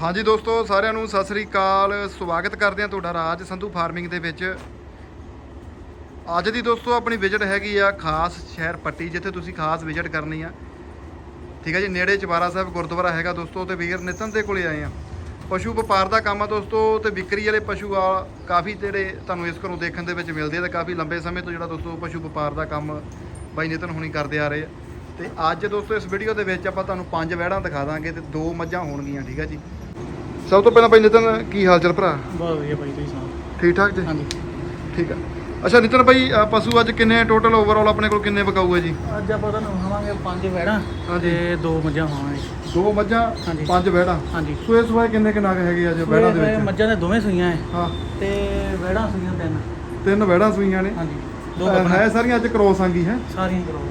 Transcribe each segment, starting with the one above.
ਹਾਂਜੀ ਦੋਸਤੋ, ਸਾਰਿਆਂ ਨੂੰ ਸਤਿ ਸ੍ਰੀ ਅਕਾਲ। ਸਵਾਗਤ ਕਰਦੇ ਹਾਂ ਤੁਹਾਡਾ ਰਾਜ ਸੰਧੂ ਫਾਰਮਿੰਗ ਦੇ ਵਿੱਚ। ਅੱਜ ਦੀ ਦੋਸਤੋ, ਆਪਣੀ ਵਿਜ਼ਿਟ ਹੈਗੀ ਆ ਖਾਸ ਸ਼ਹਿਰ ਪੱਟੀ, ਜਿੱਥੇ ਤੁਸੀਂ ਖਾਸ ਵਿਜ਼ਿਟ ਕਰਨੀ ਆ। ਠੀਕ ਹੈ ਜੀ, ਨੇੜੇ ਚਵਾਰਾ ਸਾਹਿਬ ਗੁਰਦੁਆਰਾ ਹੈਗਾ ਦੋਸਤੋ, ਤੇ ਵੀਰ ਨਿਤਨ ਦੇ ਕੋਲੇ ਆਏ ਆ। ਪਸ਼ੂ ਵਪਾਰ ਦਾ ਕੰਮ ਆ ਦੋਸਤੋ, ਤੇ ਵਿਕਰੀ ਵਾਲੇ ਪਸ਼ੂ ਆ, ਕਾਫੀ ਜਿਹੜੇ ਤੁਹਾਨੂੰ ਇਸ ਘਰੋਂ ਦੇਖਣ ਦੇ ਵਿੱਚ ਮਿਲਦੇ ਆ, ਤੇ ਕਾਫੀ ਲੰਬੇ ਸਮੇਂ ਤੋਂ ਜਿਹੜਾ ਦੋਸਤੋ ਪਸ਼ੂ ਵਪਾਰ ਦਾ ਕੰਮ ਬਾਈ ਨਿਤਨ ਹੁਣੀ ਕਰਦੇ ਆ ਰਹੇ ਆ। ਤੇ ਅੱਜ ਦੋਸਤੋ ਇਸ ਵੀਡੀਓ ਦੇ ਵਿੱਚ ਆਪਾਂ ਤੁਹਾਨੂੰ ਪੰਜ ਵਹਿੜਾਂ ਦਿਖਾ ਦਾਂਗੇ ਤੇ ਦੋ ਮੱਝਾਂ ਹੋਣਗੀਆਂ ਠੀਕ ਹੈ ਜੀ? ਸਭ ਤੋਂ ਪਹਿਲਾਂ ਬਾਈ ਨਿਤਨ ਕੀ ਹਾਲ ਚਾਲ ਭਰਾ? ਬਹੁਤ ਵਧੀਆ ਭਾਈ ਤੁਸੀਂ ਸੁਣਾਓ? ਠੀਕ ਠਾਕ ਜੀ? ਹਾਂਜੀ। ਠੀਕ ਆ। ਅੱਛਾ ਨਿਤਨ ਭਾਈ ਅ, ਪਸ਼ੂ ਅੱਜ ਕਿੰਨੇ ਟੋਟਲ ਓਵਰਆਲ ਆਪਣੇ ਕੋਲ ਕਿੰਨੇ ਵਿਕਾਊ ਹੈ ਜੀ? ਅੱਜ ਆਪਾਂ ਤੁਹਾਨੂੰ ਖਾਵਾਂਗੇ ਪੰਜ ਵੈੜਾਂ ਹਾਂਜੀ। ਤੇ ਦੋ ਮੱਝਾਂ ਖਾਵਾਂਗੇ ਦੋ ਮੱਝਾਂ ਹਾਂਜੀ। ਪੰਜ ਵਹਿੜਾਂ? ਹਾਂਜੀ। ਸੂਏ ਸੂਏ ਕਿੰਨੇ ਕਿੰਨਾ ਹੈਗੇ ਅੱਜ ਵਹਿੜਾਂ ਦੇ ਵਿੱਚ? ਮੱਝਾਂ ਦੇ ਦੋਵੇਂ ਸੂਈਆਂ ਹੈ ਹਾਂ। ਤੇ ਵੈੜਾਂ ਸੂਈਆਂ ਤਿੰਨ। ਤਿੰਨ ਵਹਿੜਾਂ ਸੂਈਆਂ ਨੇ? ਹਾਂਜੀ। ਦੋ ਅ, ਹੈ ਸਾਰੀਆਂ ਅੱਜ ਕ੍ਰੋਸ ਆਂਗੀ ਹੈ? ਸਾਰੀਆਂ ਕਰੋ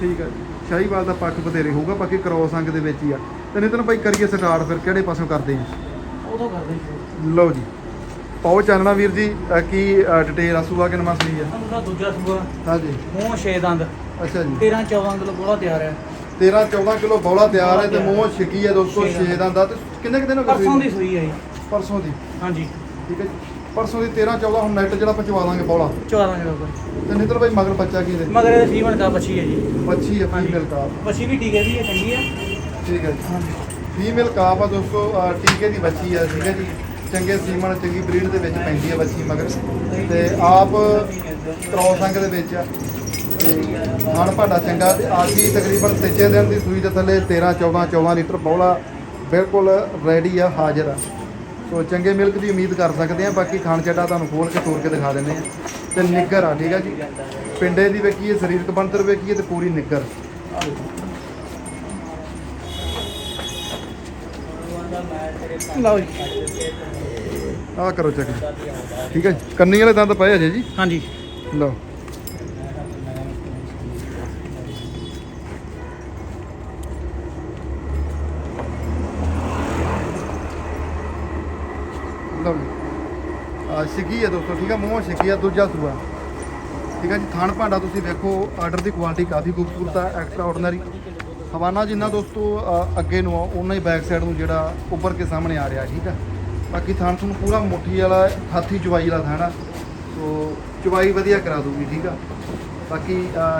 ਠੀਕ ਹੈ ਸ਼ਾਹੀਵਾਲ ਦਾ ਪੱਖ ਬਥੇਰੇ ਹੋਊਗਾ ਬਾਕੀ ਕ੍ਰੋਸ ਅੰਗ ਦੇ ਵਿੱਚ ਹੀ ਆ। ਤੇ ਨਿਤਨ ਭਾਈ ਕਰੀਏ ਸਟਾਰਟ ਫਿਰ ਕਿਹੜੇ ਪਾਸੋਂ ਕਰਦੇ ਆ? ਉਦੋਂ ਕਰਦੇ ਹਾਂ ਲਓ ਜੀ। ਪਾਓ ਚਾਨਣਾ ਵੀਰ ਜੀ ਕੀ ਡਿਟੇਲ ਆ ਸੂਆ ਕਿੰਨਾ ਮਸਲੀ ਆ? ਸਾਨੂੰ ਦਾ ਦੂਜਾ ਸੂਆ। ਹਾਂਜੀ। ਮੂੰਹ ਛੇ ਦੰਦ। ਅੱਛਾ ਜੀ। 13 14 ਕਿਲੋ ਗੋਲਾ ਤਿਆਰ ਹੈ 13 14 ਕਿਲੋ ਬੌਲਾ ਤਿਆਰ ਹੈ ਤੇ ਮੂੰਹ ਛਿੱਕੀ ਹੈ ਦੋਸਤੋ ਛੇ 6 ਦਾ ਤੇ ਕਿੰਨੇ ਕਿ ਦਿਨ ਹੋ ਗਏ ਪਰਸੋਂ ਦੀ? ਸੂਈ ਹੈ ਜੀ। ਪਰਸੋਂ ਦੀ? ਹਾਂਜੀ। ਠੀਕ ਹੈ ਜੀ। ਪਰਸੋਂ ਦੀ 13 14 ਹੁਣ ਨੈਟ ਜਿਹੜਾ ਪਹੁੰਚਵਾ ਦਾਂਗੇ ਬੌਲਾ। 14 ਕਿਲੋ ਭਾਈ ਤੇ ਨਿਤਨ ਭਾਈ ਮਗਰ ਬੱਚਾ ਕੀ ਦੇ ਮਗਰ ਇਹਦੇ ਫੀਮਨ ਦਾ ਬੱਚੀ ਹੈ ਜੀ। ਬੱਚੀ ਹੈ। ਫੀਮੇਲ ਕਾਪ ਬੱਚੀ ਵੀ ਦੀ ਹੈ ਚੰਗੀ ਹੈ। ਠੀਕ ਹੈ ਜੀ। ਹਾਂਜੀ। ਫੀਮੇਲ ਕਾਪ ਆ ਦੋਸਤੋ ਅਹ ਟੀਕੇ ਦੀ ਬੱਚੀ ਆ ਠੀਕ ਹੈ ਜੀ। ਚੰਗੇ ਸੀਮਨ ਚੰਗੀ ਬਰੀਡ ਦੇ ਵਿੱਚ ਪੈਂਦੀ ਹੈ ਬੱਚੀ ਮਗਰ। ਤੇ ਆਪ ਕ੍ਰੋਸ ਅੰਗ ਦੇ ਵਿੱਚ ਆ। ਤੇ ਭਾਡਾ ਚੰਗਾ ਤੇ ਆਖੀ ਤਕਰੀਬਨ ਤੀਜੇ ਦਿਨ ਦੀ ਸੂਈ ਦੇ ਥੱਲੇ 13 14 14 ਲੀਟਰ ਬੌਲਾ ਬਿਲਕੁਲ ਰੈਡੀ ਆ ਹਾਜ਼ਰ ਆ। ਸੋ ਚੰਗੇ ਮਿਲਕ ਦੀ ਉਮੀਦ ਕਰ ਸਕਦੇ ਆ ਬਾਕੀ ਖਾਣ ਚੱਡਾ ਤੁਹਾਨੂੰ ਖੋਲ ਕੇ ਤੋੜ ਕੇ ਦਿਖਾ ਦਿੰਦੇ ਆ ਤੇ ਨਿੱਗਰ ਆ ਠੀਕ ਆ ਜੀ? ਪਿੰਡੇ ਦੀ ਵੇਖੀਏ ਸਰੀਰਕ ਬਣਤਰ ਵੇਖੀਏ ਤੇ ਪੂਰੀ ਨਿੱਗਰ ਲਓ ਜੀ। ਆਹ ਕਰੋ ਚੈੱਕ। ਠੀਕ ਹੈ। ਕੰਨੀ ਵਾਲੇ ਦੰਦ ਪਏ ਅਜੇ ਜੀ? ਹਾਂਜੀ। ਲਓ ਆ ਸਿੱਗੀ ਹੈ ਦੋਸਤੋ, ਠੀਕ ਹੈ ਮੂੰਹੋਂ ਸਿੱਗੀ ਆ, ਦੂਜਾ ਸੂਆ। ਠੀਕ ਹੈ ਜੀ, ਥਣ ਭਾਂਡਾ ਤੁਸੀਂ ਵੇਖੋ ਆਰਡਰ ਦੀ ਕੁਆਲਿਟੀ ਕਾਫੀ ਖੂਬਸੂਰਤ ਆ ਐਕਸਟਰਾ ਆਰਡੀਨਰੀ ਹਵਾਨਾ ਜਿੰਨਾ ਦੋਸਤੋ ਅੱਗੇ ਨੂੰ ਆ ਉਹਨਾਂ ਹੀ ਬੈਕ ਸਾਈਡ ਨੂੰ ਜਿਹੜਾ ਉੱਪਰ ਕੇ ਸਾਹਮਣੇ ਆ ਰਿਹਾ, ਠੀਕ ਹੈ ਬਾਕੀ ਥਣ ਤੁਹਾਨੂੰ ਪੂਰਾ ਮੁੱਠੀ ਵਾਲਾ, ਹਾਥੀ ਚਵਾਈ ਵਾਲਾ ਥਾਣਾ ਸੋ ਚਵਾਈ ਵਧੀਆ ਕਰਾ ਦੂਗੀ ਠੀਕ ਆ? ਬਾਕੀ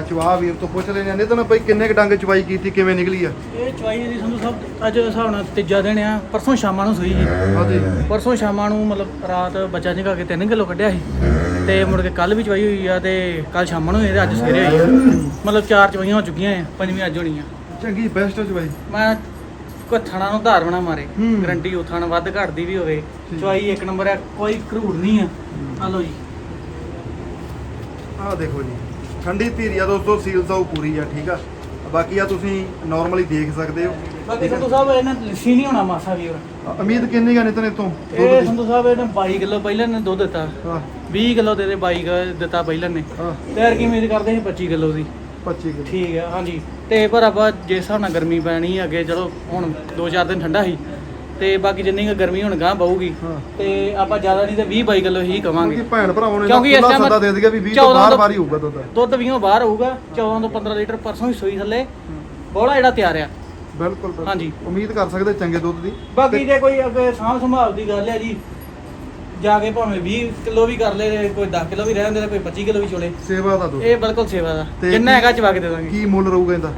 ਚਵਾ ਵੀਰ ਤੋਂ ਪੁੱਛ ਲੈਣੇ ਨੇ ਤਾਂ ਭਾਈ ਕਿੰਨੇ ਕ ਡੰਗ ਚਵਾਈ ਕੀਤੀ, ਕਿਵੇਂ ਨਿਕਲੀ ਆ? ਚਵਾਈ ਦੀ ਸੰਧੂ ਸਾਹਿਬ ਅੱਜ ਹਿਸਾਬ ਨਾਲ ਤੀਜਾ ਦਿਨ ਆ ਪਰਸੋਂ ਸ਼ਾਮਾਂ ਨੂੰ ਸੂਈ ਜੀ। ਹਾਂਜੀ। ਪਰਸੋਂ ਸ਼ਾਮਾਂ ਨੂੰ ਮਤਲਬ ਰਾਤ ਬੱਚਾ ਨਿਕਾ ਕੇ 3 ਕਿਲੋ ਕੱਢਿਆ ਸੀ ਤੇ ਮੁੜ ਕੇ ਕੱਲ ਵੀ ਚਵਾਈ ਹੋਈ ਆ ਤੇ ਕੱਲ ਸ਼ਾਮਾਂ ਨੂੰ ਹੋਈ ਤੇ ਅੱਜ ਸਵੇਰੇ ਹੋਈ ਆ। ਮਤਲਬ ਚਾਰ ਚਵਾਈਆਂ ਹੋ ਚੁੱਕੀਆਂ ਆ ਪੰਜਵੀਂ ਅੱਜ ਹੋਣੀ ਆ। ਚੰਗੀ ਬੈਸਟ ਚਵਾਈ ਮੈਂ ਕੋਈ ਥਣਾ ਨੂੰ ਧਾਰ ਬਣਾ ਮਾਰੇ। ਹੂੰ। ਗਰੰਟੀ ਉਹ ਥਣ ਵੱਧ ਘੱਟ ਦੀ ਵੀ ਹੋਵੇ। ਠੀਕ। ਚਵਾਈ ਇੱਕ ਨੰਬਰ ਆ ਕੋਈ ਘਰੂੜ ਨਹੀਂ ਆ। ਆ ਲਓ ਜੀ। ਆਹ ਦੇਖੋ ਜੀ। ਠੰਡੀ ਧੀਰੀ ਆ ਦੋਸਤੋ ਸੀਲ ਸਾਊ ਪੂਰੀ ਆ ਠੀਕ ਆ। ਬਾਕੀ ਆ ਤੁਸੀਂ ਨਾਰਮਲੀ ਦੇਖ ਸਕਦੇ ਹੋ। ਬਾਕੀ ਸੰਧੂ ਸਾਹਿਬ ਇਹਨਾਂ ਲਿਸੀ ਨਹੀਂ ਹੋਣਾ ਮਾਸਾ ਵੀ ਹੋਰ। ਅ, ਉਮੀਦ ਕਿੰਨੀ ਗਾ ਨਿਤਨ ਇਤੋਂ ਇਹ ਸੰਧੂ ਸਾਹਿਬ ਇਹਨੇ 22 ਕਿਲੋ ਪਹਿਲਾਂ ਨੇ ਦੁੱਧ ਦਿੱਤਾ। ਹਾਂ। 20 ਕਿਲੋ ਦੇ ਦੇ 22 ਕ- ਦਿੱਤਾ ਪਹਿਲਾਂ ਨੇ। ਹਾਂ। ਤਿਆਰ ਕੀ ਉਮੀਦ ਕਰਦੇ ਸੀ 25 ਕਿਲੋ ਦੀ? 25 ਕਿਲੋ। ਠੀਕ ਹੈ ਹਾਂਜੀ। ਤੇ ਪਰ ਆਪਾਂ ਜਿਸ ਹਿਸਾਬ ਨਾਲ ਗਰਮੀ ਪੈਣੀ ਅੱਗੇ ਚਲੋ ਹੁਣ 2-4 ਦਿਨ ਠੰਡਾ ਸੀ। ਤੇ ਬਾਕੀ ਜਿੰਨੀ ਕੁ ਗਰਮੀ ਹੁਣ ਗਾਂ ਹਾਂ। ਤੇ ਆਪਾਂ ਜ਼ਿਆਦਾ ਨਹੀਂ ਤੇ 20 22 ਕਿਲੋ ਹੀ ਕਵਾਂਗੇ। ਕਿਉਂਕਿ ਭੈਣ ਭਰਾਵਾਂ ਨੇ ਕਿਉਂਕਿ ਇਸ ਸੱਦਾ ਦੇ ਦਿਆ ਵੀ 20 ਤੋਂ 14 ਬਾਹਰ ਬਾਹਰ ਹੀ ਹੋਊਗਾ ਦੁੱਧ। ਦੁੱਧ 20 ਬਾਹਰ ਹੋਊਗਾ 14 ਤੋਂ 15 ਲੀਟਰ ਪਰਸੋਂ ਹੀ ਸੂਈ ਥੱਲੇ। ਬੋਲਾ ਜਿਹੜਾ ਤਿਆਰ ਆ। ਬਿਲਕੁਲ ਬਿਲਕੁਲ। ਹਾਂਜੀ। ਉਮੀਦ ਕਰ ਸਕਦੇ ਚੰਗੇ ਦੁੱਧ ਦੀ। ਬਾਕੀ ਜੇ ਕੋਈ ਅੱਗੇ ਸਾਂਭ ਸੰਭਾਲ ਦੀ ਗੱਲ ਹੈ ਜੀ ਜਾ ਕੇ ਭਾਵੇਂ 20 ਕਿਲੋ ਵੀ ਕਰ ਲੇ ਕੋਈ 10 ਕਿਲੋ ਵੀ ਰਹਿਣ ਦੇ ਤੇ ਕੋਈ 25 ਕਿਲੋ ਵੀ ਚੋਲੇ ਸੇਵਾ ਦਾ ਦੁੱਧ। ਇਹ ਬਿਲਕੁਲ ਸੇਵਾ ਦਾ। ਤੇ ਜਿੰਨਾ ਕੀ- ਹੈਗਾ ਚਵਾ ਕੇ ਦੇ ਦਾਂਗੇ। ਕੀ ਮੁੱਲ ਰਹੂਗਾ ਇਹਦਾ?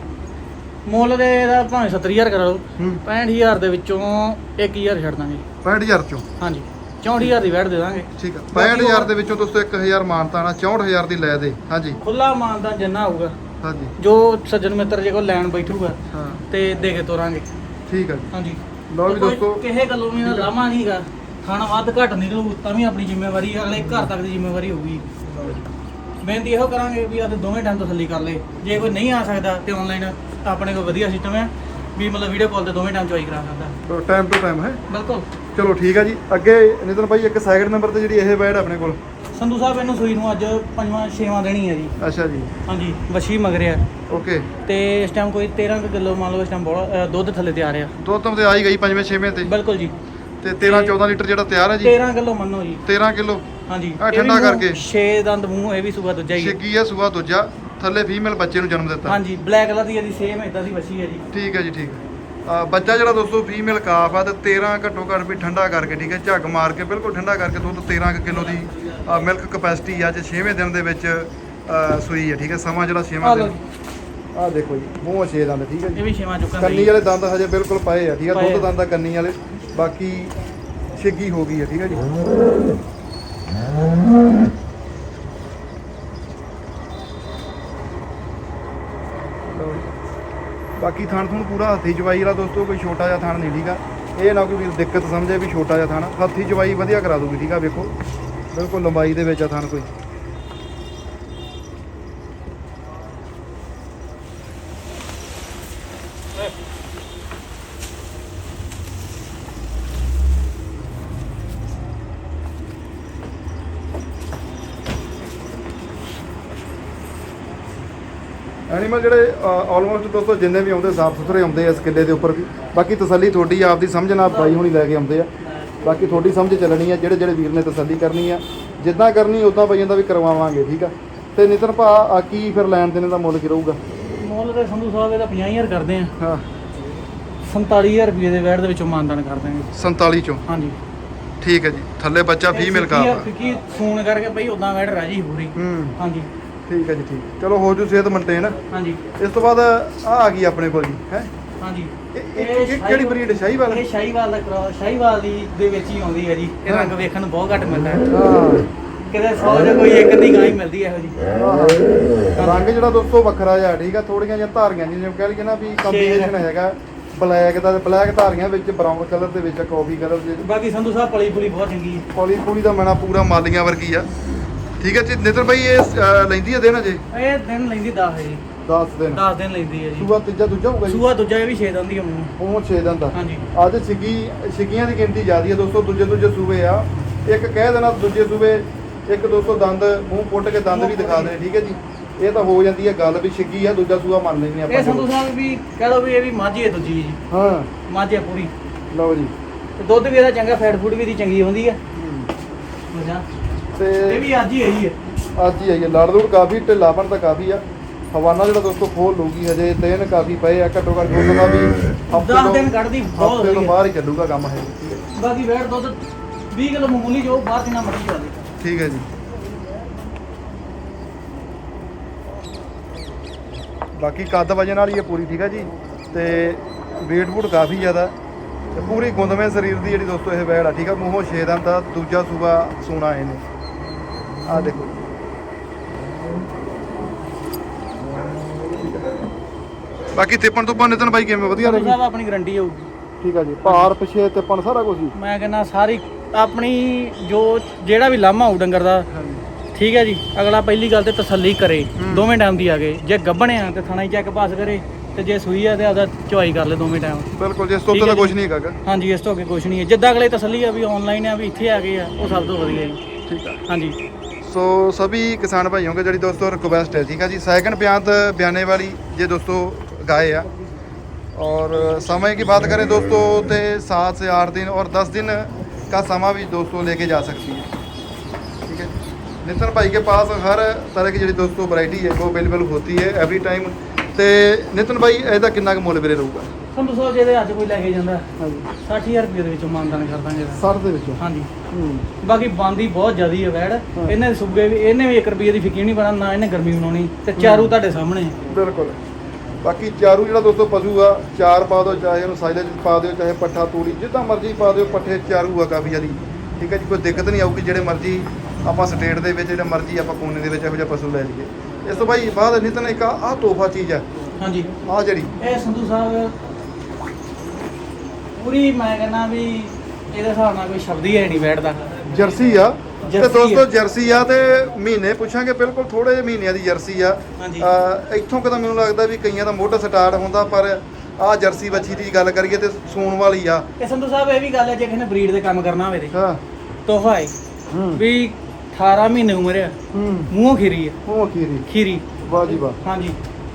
ਮੁੱਲ ਦੇ ਇਹਦਾ ਭਾਵੇਂ 70000 ਕਰਾ ਲਓ ਹੂੰ। 65000 ਦੇ ਵਿੱਚੋਂ 1000 ਛੱਡ ਦਾਂਗੇ। 65000 ਚੋਂ? ਹਾਂਜੀ 64000 ਦੀ ਵੈਟ ਦੇ ਦਾਂਗੇ। ਠੀਕ ਬਾਕੀ 65000 ਉਹ- ਦੇ ਵਿੱਚੋਂ ਦੋਸਤੋ 1000 ਮਾਨਤਾਣਾ 64000 ਦੀ ਲੈ ਦੇ ਹਾਂਜੀ। ਖੁੱਲਾ ਮਾਨਦਾਨ ਜਿੰਨਾ ਹੋਊਗਾ ਹਾਂਜੀ। ਜੋ ਸੱਜਣ ਮਿੱਤਰ ਜੇ ਕੋਈ ਲੈਣ ਬੈਠੂਗਾ ਹਾਂ। ਤੇ ਦੇ ਕੇ ਤੋਰਾਂਗੇ। ਠੀਕ ਜੀ। ਹਾਂਜੀ। ਲਓ ਵੀ ਦੋਸਤੋ। ਕਿਸੇ ਗੱਲੋਂ ਵੀ ਲਾਮਾ ਨਹੀਂਗਾ ਖਾਣਾ ਵੱਧ ਘੱਟ ਨਿਕਲੂ ਤਾਂ ਵੀ ਆਪਣੀ ਜ਼ਿੰਮੇਵਾਰੀ ਹੈ, ਅਗਲੇ ਘਰ ਤੱਕ ਦੀ ਜ਼ਿੰਮੇਵਾਰੀ ਹੋਊਗੀ। ਬੇਨਤੀ ਇਹੋ ਕਰਾਂਗੇ ਵੀ ਆਦੇ ਦੋਵੇਂ ਟਾਈਮ ਤਸੱਲੀ ਕਰ ਲੇ ਜੇ ਕੋਈ ਨਹੀਂ ਆ ਸਕਦਾ ਤੇ ਆਨਲਾਈਨ ਆਪਣੇ ਕੋਲ ਵਧੀਆ ਸਿਸਟਮ ਹੈ ਵੀ ਮਤਲਬ ਵੀਡੀਓ ਕਾਲ ਤੇ ਦੋਵੇਂ ਟਾਈਮ ਚੋਈ ਕਰਾ ਸਕਦਾ। ਟਾਈਮ ਟੂ ਟਾਈਮ ਹੈ। ਬਿਲਕੁਲ। ਚਲੋ ਠੀਕ ਆ ਜੀ। ਅੱਗੇ ਨਿਤਨ ਭਾਈ ਇੱਕ ਸੈਕਿੰਡ ਨੰਬਰ ਤੇ ਜਿਹੜੀ ਇਹ ਬੈਡ ਆਪਣੇ ਕੋਲ। ਸੰਧੂ ਸਾਹਿਬ ਇਹਨੂੰ ਸੂਈ ਨੂੰ ਅੱਜ ਪੰਜਵਾਂ ਛੇਵਾਂ ਦੇਣੀ ਹੈ ਜੀ। ਅੱਛਾ ਜੀ। ਹਾਂਜੀ ਵਸ਼ੀ ਮਗਰਿਆ ਓਕੇ ਤੇ ਇਸ ਟਾਈਮ ਕੋਈ 13 ਕੁ ਕਿਲੋ ਮੰਨ ਲਓ ਇਸ ਟਾਈਮ ਬੋਲਾ ਦੁੱਧ ਥੱਲੇ ਤਿਆਰ ਆ। ਦੁੱਧ ਤਾਂ ਤੇ ਆਈ ਗਈ ਪੰਜਵੇਂ ਛੇਵੇਂ ਤੇ। ਬਿਲਕੁਲ ਜੀ। ਤੇ 13 14 ਲੀਟਰ ਜਿਹੜਾ ਤਿਆਰ ਹੈ ਜੀ? 13 ਕਿਲੋ ਮੰਨੋ ਜੀ। 13 ਕਿਲੋ। ਹਾਂਜੀ। ਠੰਡਾ ਕਰਕੇ। 6 ਦੰਦ ਮੂੰਹ ਇਹ ਵੀ ਸੂਆ ਦੂਜਾ ਹੀ ਹੈ। ਛਿੱਗੀ ਆ ਸੂਆ ਦੂਜਾ। ਥੱਲੇ ਫੀਮੇਲ ਬੱਚੇ ਨੂੰ ਜਨਮ ਦਿੱਤਾ। ਹਾਂਜੀ ਬਲੈਕ ਕਲਰ ਦੀ ਇਹਦੀ ਸੇਮ ਇਦਾਂ ਦੀ ਬੱਚੀ ਹੈ ਜੀ। ਠੀਕ ਹੈ ਜੀ ਠੀਕ। ਅ, ਬੱਚਾ ਜਿਹੜਾ ਦੋਸਤੋ ਫੀਮੇਲ ਕਾਫ ਆ ਤੇ 13 ਘੱਟੋ ਘੱਟ ਵੀ ਠੰਡਾ ਕਰਕੇ ਠੀਕ ਹੈ ਝੱਗ ਮਾਰ ਕੇ ਬਿਲਕੁਲ ਠੰਡਾ ਕਰਕੇ ਦੁੱਧ 13 ਕਿਲੋ ਦੀ ਮਿਲਕ ਕਪੈਸਿਟੀ ਆ ਜੇ 6ਵੇਂ ਦਿਨ ਦੇ ਵਿੱਚ ਅ, ਸੂਈ ਹੈ ਠੀਕ ਹੈ ਸਮਾਂ ਜਿਹੜਾ 6ਵਾਂ ਆ ਲਓ ਦਿਨ। ਆ ਦੇਖੋ ਜੀ ਮੂੰਹ 6 ਦੰਦ ਠੀਕ ਹੈ ਇਹ ਜੀ ਵੀ ਛੇਵਾਂ ਚੁੱਕਣ ਕੰਨੀ ਵਾਲੇ ਦੰਦ ਹਜੇ ਬਿਲਕੁਲ ਪਏ ਆ ਠੀਕ ਹੈ ਪਏ ਦੁੱਧ ਆ। ਦੰਦ ਆ ਕੰਨੀ ਵਾਲੇ। ਬਾਕੀ ਛਿੱਗੀ ਹੋ ਗਈ ਹੈ ਠੀਕ ਹੈ ਜੀ। ਲਓ ਜੀ। ਬਾਕੀ ਥਣ ਥੁਣ ਪੂਰਾ ਹੱਥੀ ਜਵਾਈ ਵਾਲਾ ਦੋਸਤੋ, ਕੋਈ ਛੋਟਾ ਜਿਹਾ ਥਣ ਨਹੀਂ, ਠੀਕ ਆ ਇਹ ਨਾ ਕੋਈ ਵੀਰ ਦਿੱਕਤ ਸਮਝੇ ਵੀ ਛੋਟਾ ਜਿਹਾ ਥਣ ਆ। ਹੱਥੀ ਚਵਾਈ ਵਧੀਆ ਕਰਾ ਦੂਗੀ ਠੀਕ ਆ ਵੇਖੋ, ਬਿਲਕੁਲ ਲੰਬਾਈ ਦੇ ਵਿੱਚ ਆ ਥਣ ਕੋਈ ਐਨੀਮਲ ਜਿਹੜੇ ਆਲਮੋਸਟ ਦੋਸਤੋ ਜਿੰਨੇ ਵੀ ਆਉਂਦੇ ਸਾਫ਼ ਸੁਥਰੇ ਆਉਂਦੇ ਆ ਇਸ ਕਿੱਲੇ ਦੇ ਉੱਪਰ ਵੀ। ਬਾਕੀ ਤਸੱਲੀ ਤੁਹਾਡੀ ਆਪਦੀ ਸਮਝ ਨਾਲ ਬਾਈ ਹੁਣੀ ਲੈ ਕੇ ਆਉਂਦੇ ਆ। ਬਾਕੀ ਤੁਹਾਡੀ ਸਮਝ ਚੱਲਣੀ ਆ ਜਿਹੜੇ ਜਿਹੜੇ ਵੀਰ ਨੇ ਤਸੱਲੀ ਕਰਨੀ ਆ। ਜਿੱਦਾਂ ਕਰਨੀ ਉਦਾਂ ਬਾਈਆਂ ਦਾ ਵੀ ਕਰਵਾਵਾਂਗੇ ਠੀਕ ਆ? ਤੇ ਨਿਤਨ ਭਾ ਆ ਕੀ ਫਿਰ ਲੈਣ ਦੇਣ ਦਾ ਮੁੱਲ ਕੀ ਰਹੂਗਾ? ਮੁੱਲ ਤੇ ਸੰਧੂ ਸਾਹਿਬ ਇਹਦਾ 50000 ਕਰਦੇ ਆ। ਹਾਂ। 47000 ਰੁਪਏ ਦੇ ਵੈਟ ਦੇ ਵਿੱਚੋਂ ਮਾਨਦਾਨ ਕਰ ਦਾਂਗੇ 47 ਚੋਂ? ਹਾਂਜੀ। ਠੀਕ ਹੈ ਜੀ। ਥੱਲੇ ਬੱਚਾ ਫੀਮੇਲ ਕਾ ਕਿਉਂਕਿ ਫੋਨ ਕਰਕੇ ਬਈ ਉਦਾਂ ਵੈਟ ਰਾਜੀ ਹੂੰ। ਹਾਂਜੀ। ਠੀਕ ਹੈ ਜੀ ਠੀਕ। ਚਲੋ ਹੋ ਜੂ ਸਿਹਤ ਮੇਨਟੇਨ ਹਾਂਜੀ। ਇਸ ਤੋਂ ਬਾਅਦ ਆ ਆ ਗਈ ਆਪਣੇ ਕੋਲ ਜੀ ਹੈ? ਹਾਂਜੀ। ਇਹ ਇਹ ਕਿਹੜੀ ਬਰੀਡ ਸ਼ਾਹੀਵਾਲ? ਇਹ ਸ਼ਾਹੀਵਾਲ ਦਾ ਕ੍ਰੋਸ ਸ਼ਾਹੀਵਾਲ ਦੀ ਦੇ ਵਿੱਚ ਹੀ ਆਉਂਦੀ ਹੈ ਜੀ। ਇਹ ਹਾਂ। ਰੰਗ ਵੇਖਣ ਨੂੰ ਬਹੁਤ ਘੱਟ ਮਿਲਦਾ ਹੈ। ਹਾਂ। ਕਿਤੇ 100 ਜਾਂ ਕੋਈ ਇੱਕ ਅੱਧੀ ਗਾਂ ਹੀ ਮਿਲਦੀ ਹੈ ਇਹੋ ਜੀ ਆਹ, ਰੰਗ ਜਿਹੜਾ ਦੋਸਤੋ ਵੱਖਰਾ ਜਿਹਾ ਠੀਕ ਆ ਥੋੜੀਆਂ ਜਿਹੀਆਂ ਧਾਰੀਆਂ ਜਿਵੇਂ ਕਹਿ ਲਈਏ ਨਾ ਵੀ ਕੰਬੀਨੇਸ਼ਨ ਹੈਗਾ। ਬਲੈਕ ਦਾ ਬਲੈਕ ਧਾਰੀਆਂ ਵਿੱਚ ਬਰਾਊਨ ਕਲਰ ਦੇ ਵਿੱਚ ਕਾਫੀ ਕਲਰ ਦੇ ਬਾਕੀ ਸੰਧੂ ਸਾਹਿਬ ਪਲੀ ਪੁਲੀ ਬਹੁਤ ਚੰਗੀ ਹੈ। ਪੌਲੀ ਪੂਲੀ ਦਾ ਮਣਾ ਪੂਰਾ ਮਾਲੀਆਂ ਵਰਗੀ ਆ। ਠੀਕ ਹੈ ਜੀ ਨਿਤਰ ਭਾਈ ਇਹ ਲੈਂਦੀ ਆ ਦੇਣਾ ਜੀ ਇਹ ਦਿਨ ਲੈਂਦੀ 10 ਹੈ ਜੀ 10 ਦਿਨ? 10 ਦਿਨ ਲੈਂਦੀ ਹੈ ਜੀ। ਸੂਆ ਤੀਜਾ ਦੂਜਾ ਹੋਊਗਾ ਜੀ? ਸੂਆ ਦੂਜਾ ਇਹ ਵੀ 6 ਦਿਨ ਦੀ ਹੈ ਮੂੰਹ। ਉਹ 6 ਦਿਨ ਦਾ। ਹਾਂਜੀ। ਅੱਜ ਛਿੱਗੀ ਛਿੱਗੀਆਂ ਦੀ ਗਿਣਤੀ ਜ਼ਿਆਦੀ ਆ ਦੋਸਤੋ ਦੂਜੇ ਦੂਜੇ ਸੂਬੇ ਆ। ਇੱਕ ਕਹਿ ਦੇਣਾ ਦੂਜੇ ਸੂਬੇ ਇੱਕ ਦੋਸਤੋ ਦੰਦ ਮੂੰਹ ਪੁੱਟ ਕੇ ਦੰਦ ਵੀ ਦਿਖਾ ਦੇਣੇ ਠੀਕ ਹੈ ਜੀ? ਇਹ ਤਾਂ ਹੋ ਜਾਂਦੀ ਹੈ ਗੱਲ ਵੀ ਛਿੱਗੀ ਆ ਦੂਜਾ ਸੂਆ ਮੰਨ ਲੈਂਦੇ ਇਹ ਆਪਾਂ ਸੰਧੂ ਸਾਹਿਬ ਵੀ ਕਹਿ ਲਓ ਵੀ ਇਹ ਵੀ ਮਾਝੀ ਹੈ ਦੂਜੀ ਜੀ। ਹਾਂ। ਮਾਝੀ ਹੈ ਪੂਰੀ। ਲਓ ਜੀ। ਤੇ ਦੁੱਧ ਵੀ ਇਹਦਾ ਚੰਗਾ ਫੈਟ ਫੂਡ ਵੀ ਇਹਦੀ ਚੰਗੀ ਹੁੰਦੀ ਹੈ। ਤੇ ਇਹ ਵੀ ਅੱਜ ਹੀ ਆਈ ਹੈ। ਅੱਜ ਹੀ ਆਈ ਹੈ। ਲੜ ਲੁੜ ਕਾਫੀ ਢਿੱਲਾਪਣ ਤਾਂ ਕਾਫੀ ਆ। ਹਵਾਨਾ ਜਿਹੜਾ ਦੋਸਤੋ ਖੋਲ ਲੂਗੀ ਹਜੇ ਦਿਨ ਕਾਫੀ ਪਏ ਆ। ਘੱਟੋ ਘੱਟ ਦਾ ਵੀ ਹਫ਼ਤੇ 10 ਤੋਂ- ਦਿਨ ਕੱਢਦੀ ਬਹੁਤ ਹਫ਼ਤੇ ਤੋਂ ਬਾਹਰ ਹੀ ਚੱਲੂਗਾ ਕੰਮ ਹੈ ਬਾਕੀ ਵੇਟ ਦੁੱਧ 20 ਕਿਲੋ ਮਾਮੂਲੀ ਜੋ ਬਾਹਰ ਜਿੰਨਾ ਮਰਜ਼ੀ ਚਲਾ ਦੇ ਠੀਕ ਹੈ ਜੀ। ਬਾਕੀ ਕੱਦ ਵਜਨ ਵਾਲੀ ਹੈ ਪੂਰੀ ਠੀਕ ਹੈ ਜੀ। ਤੇ weight ਵੂਟ ਕਾਫੀ ਜ਼ਿਆਦਾ। ਤੇ ਪੂਰੀ ਗੁੰਦਵੇਂ ਸਰੀਰ ਦੀ ਜਿਹੜੀ ਦੋਸਤੋ ਇਹ ਵੈੜ ਆ ਠੀਕ ਆ। ਮੂੰਹੋਂ ਛੇ ਦੰਦ ਦਾ ਦੂਜਾ ਸੂਬਾ ਸੋਨਾ ਇਹਨੇ। ਆ ਦੇਖੋ। ਬਾਕੀ ਤਿੱਪਣ ਤੋਂ ਨਿਤਨ ਬਾਈ ਕਿਵੇਂ? ਵਧੀਆ ਰਹੀ ਸਾਹਿਬ ਆਪਣੀ ਗਰੰਟੀ ਹੋਊਗੀ। ਠੀਕ ਆ ਜੀ। ਭਾਰ ਪਿਛੇ ਤਿੱਪਣ ਸਾਰਾ ਕੁਝ ਜੀ। ਮੈਂ ਕਹਿੰਦਾ ਸਾਰੀ ਆਪਣੀ ਜੋ ਜਿਹੜਾ ਵੀ ਲਾਮਾ ਹੋਊ ਡੰਗਰ ਦਾ ਠੀਕ ਹੈ ਜੀ। ਅਗਲਾ ਪਹਿਲੀ ਗੱਲ ਤੇ ਤਸੱਲੀ ਕਰੇ। ਦੋਵੇਂ ਟਾਈਮ ਦੀ ਆ ਗਏ। ਜੇ ਗੱਭਣ ਆ ਤੇ ਥਣਾ ਹੀ ਚੈੱਕ ਪਾਸ ਕਰੇ ਤੇ ਜੇ ਸੂਈ ਆ ਤੇ ਆਪਦਾ ਚੁਆਈ ਕਰ ਲੈ ਦੋਵੇਂ ਟਾਈਮ ਬਿਲਕੁਲ ਜਿਸ ਤੋਂ ਕੁਝ। ਨਹੀਂ ਹੈਗਾ। ਹਾਂਜੀ ਇਸ ਤੋਂ ਅੱਗੇ ਕੁਝ ਨਹੀਂ ਹੈ। ਜਿੱਦਾਂ ਅਗਲੇ ਤਸੱਲੀ ਆ ਵੀ ਆਨਲਾਈਨ ਆ ਵੀ ਇੱਥੇ ਆ ਗਏ ਆ ਉਹ ਸਭ ਤੋਂ ਵਧੀਆ ਜੀ। ਠੀਕ ਆ। ਹਾਂਜੀ। सो सभी किसान भाइयों का जी दोस्तों रिक्वेस्ट है ठीक है जी सेकंड ब्यांत ब्याने वाली ये दोस्तों गाय है और समय की बात करें दोस्तों तो सात से आठ दिन और दस दिन का समय भी दोस्तों लेके जा सकती है ठीक है नितिन भाई के पास हर तरह की जी दोस्तों वैरायटी है वो अवेलेबल होती है एवरी टाइम तो नितिन भाई इसका किन्ना का मुल वेरे रहूगा ਤੁਹਾਨੂੰ ਸੋ ਜੇ ਅੱਜ ਕੋਈ ਲੈ ਕੇ ਜਾਂਦਾ। ਹਾਂਜੀ। 60000 ਰੁਪਏ ਦੇ ਵਿੱਚੋਂ ਮਾਨਦਾਨ ਕਰ ਦਾਂਗੇ ਇਹਦਾ। 60 ਦੇ ਵਿੱਚੋਂ? ਹਾਂਜੀ। ਹੂੰ। ਬਾਕੀ ਬੰਦੀ ਬਹੁਤ ਜ਼ਿਆਦੀ ਹੈ ਵੈੜ। ਹਾਂ। ਇਹਨੇ ਸੁੱਗੇ ਵੀ ਇਹਨੇ ਵੀ 1 ਰੁਪਏ ਦੀ ਫਿੱਕੀ ਨਹੀਂ ਬਣਾ ਨਾ ਇਹਨੇ ਗਰਮੀ ਬਣਾਉਣੀ ਤੇ ਚਾਰੂ ਤੁਹਾਡੇ ਸਾਹਮਣੇ। ਹੈ। ਬਿਲਕੁਲ। ਬਾਕੀ ਚਾਰੂ ਜਿਹੜਾ ਦੋਸਤੋ ਪਸ਼ੂ ਆ ਚਾਰ ਪਾ ਦਿਓ ਚਾਹੇ ਉਹਨੂੰ ਸਾਈਲੇਜ ਪਾ ਦਿਓ ਚਾਹੇ ਪੱਠਾ ਤੂੜੀ ਜਿੱਦਾਂ ਮਰਜ਼ੀ ਪਾ ਦਿਓ ਪੱਠੇ ਚਾਰੂ ਆ ਕਾਫੀ ਜਿਆਦੀ। ਠੀਕ ਹੈ ਜੀ ਕੋਈ ਦਿੱਕਤ ਨਹੀਂ ਆਊਗੀ ਜਿਹੜੇ ਮਰਜ਼ੀ ਆਪਾਂ ਸਟੇਟ ਦੇ ਵਿੱਚ ਜਿਹੜਾ ਮਰਜ਼ੀ ਆਪਾਂ ਕੋਨੇ ਦੇ ਵਿੱਚ ਇਹੋ ਜਿਹਾ ਪਸ਼ੂ ਲੈ ਲਈਏ। ਇਸ ਤੋਂ ਬਾਈ ਬਾਅਦ ਨਿਤਨ ਇੱਕ ਆ ਤੋਹਫਾ ਚੀਜ਼ ਆ। ਹਾਂਜੀ। ਆ ਜਿਹੜੀ। ਇਹ ਸੰਧੂ ਸਾਹਿਬ ਪੂਰੀ ਮੈਂ ਕਹਿੰਦਾ ਵੀ ਇਹਦੇ ਹਿਸਾਬ ਨਾਲ ਕੋਈ ਸ਼ਬਦ ਹੀ ਹੈ ਨਹੀਂ ਵੈੜ ਦਾ ਜਰਸੀ ਆ। ਤੇ ਜਰਸੀ ਦੋਸਤੋ ਆ। ਜਰਸੀ ਆ ਤੇ ਮਹੀਨੇ ਪੁੱਛਾਂਗੇ ਬਿਲਕੁਲ ਥੋੜੇ ਜਿਹੇ ਮਹੀਨਿਆਂ ਦੀ ਜਰਸੀ ਆ। ਹਾਂਜੀ। ਅਹ ਇੱਥੋਂ ਕਦਾ ਮੈਨੂੰ ਲੱਗਦਾ ਵੀ ਕਈਆਂ ਦਾ ਮੋਢਾ ਸਟਾਰਟ ਹੁੰਦਾ ਪਰ ਆ ਜਰਸੀ ਬੱਚੀ ਦੀ ਗੱਲ ਕਰੀਏ ਤੇ ਸੂਣ ਵਾਲੀ ਆ। ਸੰਧੂ ਸਾਹਿਬ ਇਹ ਵੀ ਗੱਲ ਹੈ ਜੇ ਕਿਸੇ ਨੇ ਬਰੀਡ ਦੇ ਕੰਮ ਕਰਨਾ ਹੋਵੇ ਤੇ। ਹਾਂ। ਤੋਹਫਾ ਹੈ ਹੂੰ। ਵੀ 18 ਮਹੀਨੇ ਉਮਰ ਹੂੰ। ਮੂੰਹੋਂ ਖੀਰੀ ਹੈ ਉਹ ਖੀਰੀ। ਖੀਰੀ। ਵਾਹ ਜੀ ਵਾਹ। ਹਾਂਜੀ।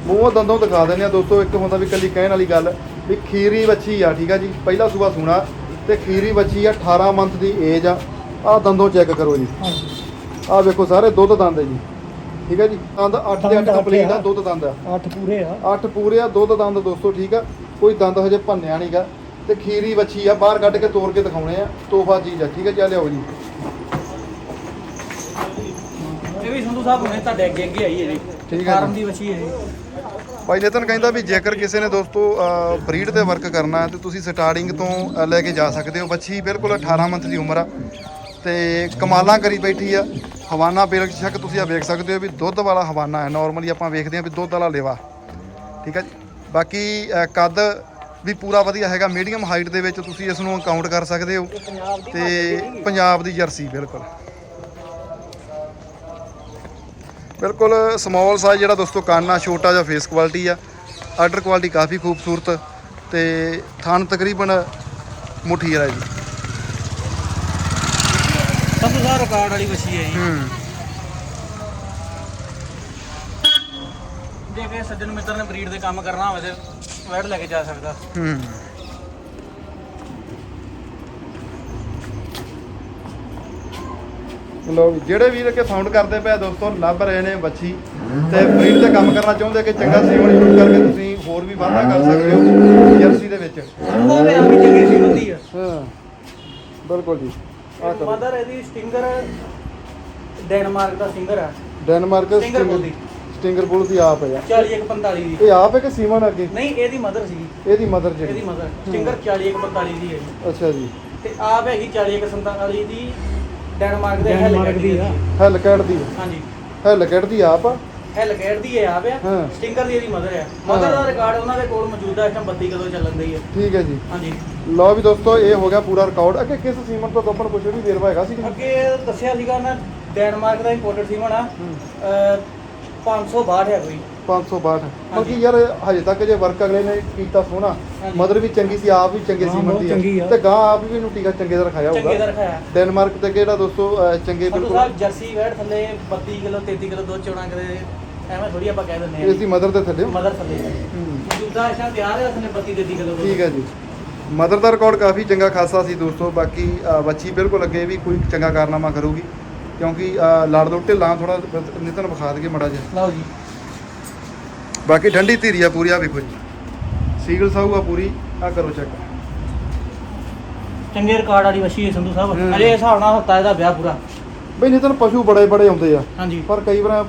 ਮੂੰਹੋਂ ਦੰਦੋਂ ਦਿਖਾ ਦਿੰਦੇ ਆ ਦੋਸਤੋ ਇੱਕ ਹੁੰਦਾ ਵੀ ਕੱਲੀ ਕਹਿਣ ਵਾਲੀ ਗੱਲ ਵੀ ਖੀਰੀ ਬੱਚੀ ਆ ਠੀਕ ਆ ਜੀ? ਪਹਿਲਾ ਸੂਬਾ ਸੁਣਾ ਤੇ ਖੀਰੀ ਬੱਚੀ ਆ 18 ਮੰਥ ਦੀ ਏਜ ਆ। ਆ ਦੰਦੋਂ ਚੈੱਕ ਕਰੋ ਜੀ। ਆ ਵੇਖੋ ਸਾਰੇ ਦੁੱਧ ਦੰਦ ਹੈ ਜੀ। ਠੀਕ ਹੈ ਜੀ? ਦੰਦ 8 ਦੇ 8 ਕੰਪਲੀਟ ਆ ਦੁੱਧ ਦੰਦ ਆ। 8 ਪੂਰੇ ਆ। 8 ਪੂਰੇ ਆ ਦੁੱਧ ਦੰਦ ਦੋਸਤੋ ਠੀਕ ਆ? ਕੋਈ ਦੰਦ ਹਜੇ ਭੰਨਿਆ ਨਹੀਂਗਾ ਤੇ ਖੀਰੀ ਵੱਛੀ ਆ ਬਾਹਰ ਕੱਢ ਕੇ ਤੋੜ ਕੇ ਦਿਖਾਉਣੇ ਆ ਤੋਹਫਾ ਚੀਜ਼ ਆ ਠੀਕ ਹੈ ਚੱਲ ਲਿਆਓ ਜੀ। ਇਹ ਵੀ ਸੰਧੂ ਸਾਹਿਬ ਹੁਣੇ ਤੁਹਾਡੇ ਅੱਗੇ ਅੱਗੇ ਆਈ ਹੈ ਜੀ। ਠੀਕ ਹੈ ਫਾਰਮ। ਦੀ ਵੱਛੀ ਹੈ ਜੀ। ਭਾਈ ਨਿਤਨ ਕਹਿੰਦਾ ਵੀ ਜੇਕਰ ਕਿਸੇ ਨੇ ਦੋਸਤੋ ਬਰੀਡ ਤੇ ਵਰਕ ਕਰਨਾ ਹੈ, ਤੇ ਤੁਸੀਂ ਸਟਾਰਟਿੰਗ ਤੋਂ ਲੈ ਕੇ ਜਾ ਸਕਦੇ ਹੋ। ਬੱਚੀ ਬਿਲਕੁਲ 18 ਮੰਥ ਦੀ ਉਮਰ ਆ ਤੇ ਕਮਾਲਾਂ ਕਰੀ ਬੈਠੀ ਆ। ਹਵਾਨਾ ਬੇਸ਼ੱਕ ਤੁਸੀਂ ਆ ਵੇਖ ਸਕਦੇ ਹੋ ਵੀ ਦੁੱਧ ਵਾਲਾ ਹਵਾਨਾ ਹੈ। ਨਾਰਮਲੀ ਆਪਾਂ ਵੇਖਦੇ ਹਾਂ ਵੀ ਦੁੱਧ ਵਾਲਾ ਲੇਵਾ। ਠੀਕ ਹੈ ਜੀ? ਬਾਕੀ ਕੱਦ ਵੀ ਪੂਰਾ ਵਧੀਆ ਹੈਗਾ। ਮੀਡੀਅਮ ਹਾਈਟ ਦੇ ਵਿੱਚ ਤੁਸੀਂ ਇਸ ਨੂੰ ਕਾਊਂਟ ਕਰ ਸਕਦੇ ਹੋ। ਪੰਜਾਬ ਤੇ ਪੰਜਾਬ ਦੀ ਜਰਸੀ ਬਿਲਕੁਲ। ਬਿਲਕੁਲ ਸਮਾਲ ਸਾਈਜ਼ ਜਿਹੜਾ ਦੋਸਤੋ ਕੰਨ ਆ ਛੋਟਾ ਜਿਹਾ ਫੇਸ ਕੁਆਲਿਟੀ ਆ। ਆਰਡਰ ਕੁਆਲਿਟੀ ਕਾਫੀ ਖੂਬਸੂਰਤ ਤੇ ਥਣ ਤਕਰੀਬਨ ਮੁੱਠੀ ਆ ਜੀ। ਸੰਧੂ ਸਾਹਿਬ ਰਿਕਾਰਡ ਵਾਲੀ ਵੱਛੀ ਹੈ ਜੀ। ਹੂੰ। ਜੇ ਕਿਸੇ ਸੱਜਣ ਮਿੱਤਰ ਨੇ ਬਰੀਡ ਦੇ ਕੰਮ ਕਰਨਾ ਹੋਵੇ ਤੇ ਵੈੜ ਲੈ ਕੇ ਜਾ ਸਕਦਾ। ਹੂੰ। ਲੋ ਜਿਹੜੇ ਵੀਰ ਕੇ ਫਾਊਂਡ ਕਰਦੇ ਪਏ ਦੋਸਤੋ ਲੱਭ ਰਹੇ ਨੇ ਬੱਚੀ ਤੇ ਬਰੀਡ ਤੇ ਕੰਮ ਕਰਨਾ ਚਾਹੁੰਦੇ ਕਿ ਚੰਗਾ ਸੀਮਨ ਯੂਜ਼ ਕਰਕੇ ਤੁਸੀਂ ਹੋਰ ਵੀ ਵਾਧਾ ਕਰ ਸਕਦੇ ਹੋ ਜਰਸੀ ਦੇ ਵਿੱਚ। ਉਹ ਵੀ ਆਪੀ ਚੰਗੀ ਸੀ ਹੁੰਦੀ ਆ। ਹਾਂ ਬਿਲਕੁਲ ਜੀ। ਆ ਕਰੋ। ਮਦਰ ਇਹਦੀ ਸਟਿੰਗਰ ਡੈਨਮਾਰਕ ਦਾ ਸਟਿੰਗਰ ਆ। ਡੈਨਮਾਰਕ ਦੀ। ਸਟਿੰਗਰ ਬੁਲ ਦੀ ਆਪ ਹੈ 4145 ਦੀ। ਇਹ ਆਪ ਹੈ ਕਿ ਸੀਮਨ ਅੱਗੇ? ਨਹੀਂ ਇਹਦੀ ਮਦਰ ਸੀਗੀ। ਇਹਦੀ ਮਦਰ ਇਹਦੀ ਜਿਹੜੀ ਮਦਰ ਸਟਿੰਗਰ 4145 ਦੀ ਹੈ ਜੀ। ਅੱਛਾ ਜੀ। ਤੇ ਆਪ ਹੈਗੀ 4147 ਦੀ। ਡੈਨਮਾਰਕ ਦੇ ਹੈਲਕੈਟ ਦੀ ਆ। ਹੈਲਕੈਟ ਦੀ। ਹਾਂਜੀ। ਹੈਲਕੈਟ ਦੀ ਆਪ ਆ? ਹੈਲਕੈਟ ਦੀ ਹੈ ਆਪ ਆ। ਹਾਂ। ਸਟਿੰਗਰ ਦੀ ਇਹਦੀ ਮਦਰ ਆ। ਮਦਰ ਦਾ ਰਿਕਾਰਡ ਉਹਨਾਂ ਦੇ ਕੋਲ ਮੌਜੂਦ ਆ ਇਸ ਟਾਈਮ 32 ਕਿਲੋ ਚੱਲਣ ਦੀ ਹੈ ਠੀਕ ਹੈ ਜੀ। ਹਾਂਜੀ। ਲਓ ਵੀ ਦੋਸਤੋ ਇਹ ਹੋ ਗਿਆ ਪੂਰਾ ਰਿਕਾਰਡ ਅੱਗੇ ਕਿਸ ਸੀਮਨ ਤੋਂ ਗੱਪਣ ਕੁਛ ਵੀ ਵੇਰਵਾ ਹੈਗਾ ਸੀ? ਅੱਗੇ ਦੱਸਿਆ ਸੀਗਾ ਮੈਂ ਡੈਨਮਾਰਕ ਦਾ ਇੰਪੋਰਟਡ ਸੀ ਹੋਣਾ ਹੂੰ। 562 ਹੈ ਕੋਈ। 562 ਬਲਕਿ ਯਾਰ ਹਜੇ ਤੱਕ ਜੇ ਵਰਕ ਅਗਲੇ ਨੇ ਕੀਤਾ ਸੋਹਣਾ। ਮਦਰ ਵੀ ਚੰਗੀ ਸੀ ਆਪ ਵੀ ਚੰਗੇ ਦੀ ਚੰਗੀ ਆ। ਤੇ ਗਾਂ ਆਪ ਵੀ ਇਹਨੂੰ ਟੀਕਾ ਚੰਗੇ ਦਾ ਰਖਾਇਆ ਚੰਗੇ ਦਾ ਹੋਊਗਾ ਰਖਾਇਆ ਡੈਨਮਾਰਕ ਤੇ ਕਿਹੜਾ ਦੋਸਤੋ ਚੰਗੇ ਬਿਲਕੁਲ। ਸਾਹਿਬ ਜਰਸੀ ਵੈੜ ਥੱਲੇ 32 ਕਿਲੋ 33 ਕਿਲੋ ਦੁੱਧ ਚੋਣਾ ਕਦੇ ਐਵੇਂ ਥੋੜੀ ਆਪਾਂ ਕਹਿ ਦਿੰਦੇ ਇਸ ਦੀ ਮਦਰ ਦੇ ਥੱਲੇ। ਮਦਰ ਥੱਲੇ। ਹੂੰ। ਮੌਜੂਦਾ ਇਸ ਤਿਆਰ ਹੈ ਉਸਨੇ 32 33 ਕਿਲੋ ਠੀਕ ਹੈ ਜੀ। ਮਦਰ ਦਾ ਰਿਕਾਰਡ ਕਾਫੀ ਚੰਗਾ ਖਾਸਾ ਸੀ ਦੋਸਤੋ ਬਾਕੀ ਬੱਚੀ ਬਿਲਕੁਲ ਅੱਗੇ ਵੀ ਕੋਈ ਚੰਗਾ ਕਾਰਨਾਮਾ ਕਰੂਗੀ। ਕਿਉਂਕਿ ਲੜ ਦੋ ਢਿੱਲਾਂ ਥੋੜਾ ਨਿਤਨ ਵਿਖਾ ਦਈਏ ਮੜਾ ਜਿਹਾ। ਲਓ ਜੀ। ਬਾਕੀ ਠੰਡੀ ਧੀਰੀ ਆ ਪੂਰੀ ਆ ਵੇਖੋ ਜੀ ਸੀਗਲ ਸਾਊ ਆ ਪੂਰੀ ਆ ਕਰੋ ਚੈੱਕ ਚੰਗੇ ਰਿਕਾਰਡ ਵਾਲੀ ਵਸ਼ੀ ਸੰਧੂ। ਸਾਹਿਬ। ਅਜੇ ਹਿਸਾਬ ਨਾਲ ਹੱਤਾ ਇਹਦਾ ਵਿਆਹ ਪੂਰਾ। ਬਈ ਨਿਤਨ ਪਸ਼ੂ ਬੜੇ ਬੜੇ ਆਉਂਦੇ ਆ। ਹਾਂਜੀ। ਪਰ ਕਈ ਵਾਰ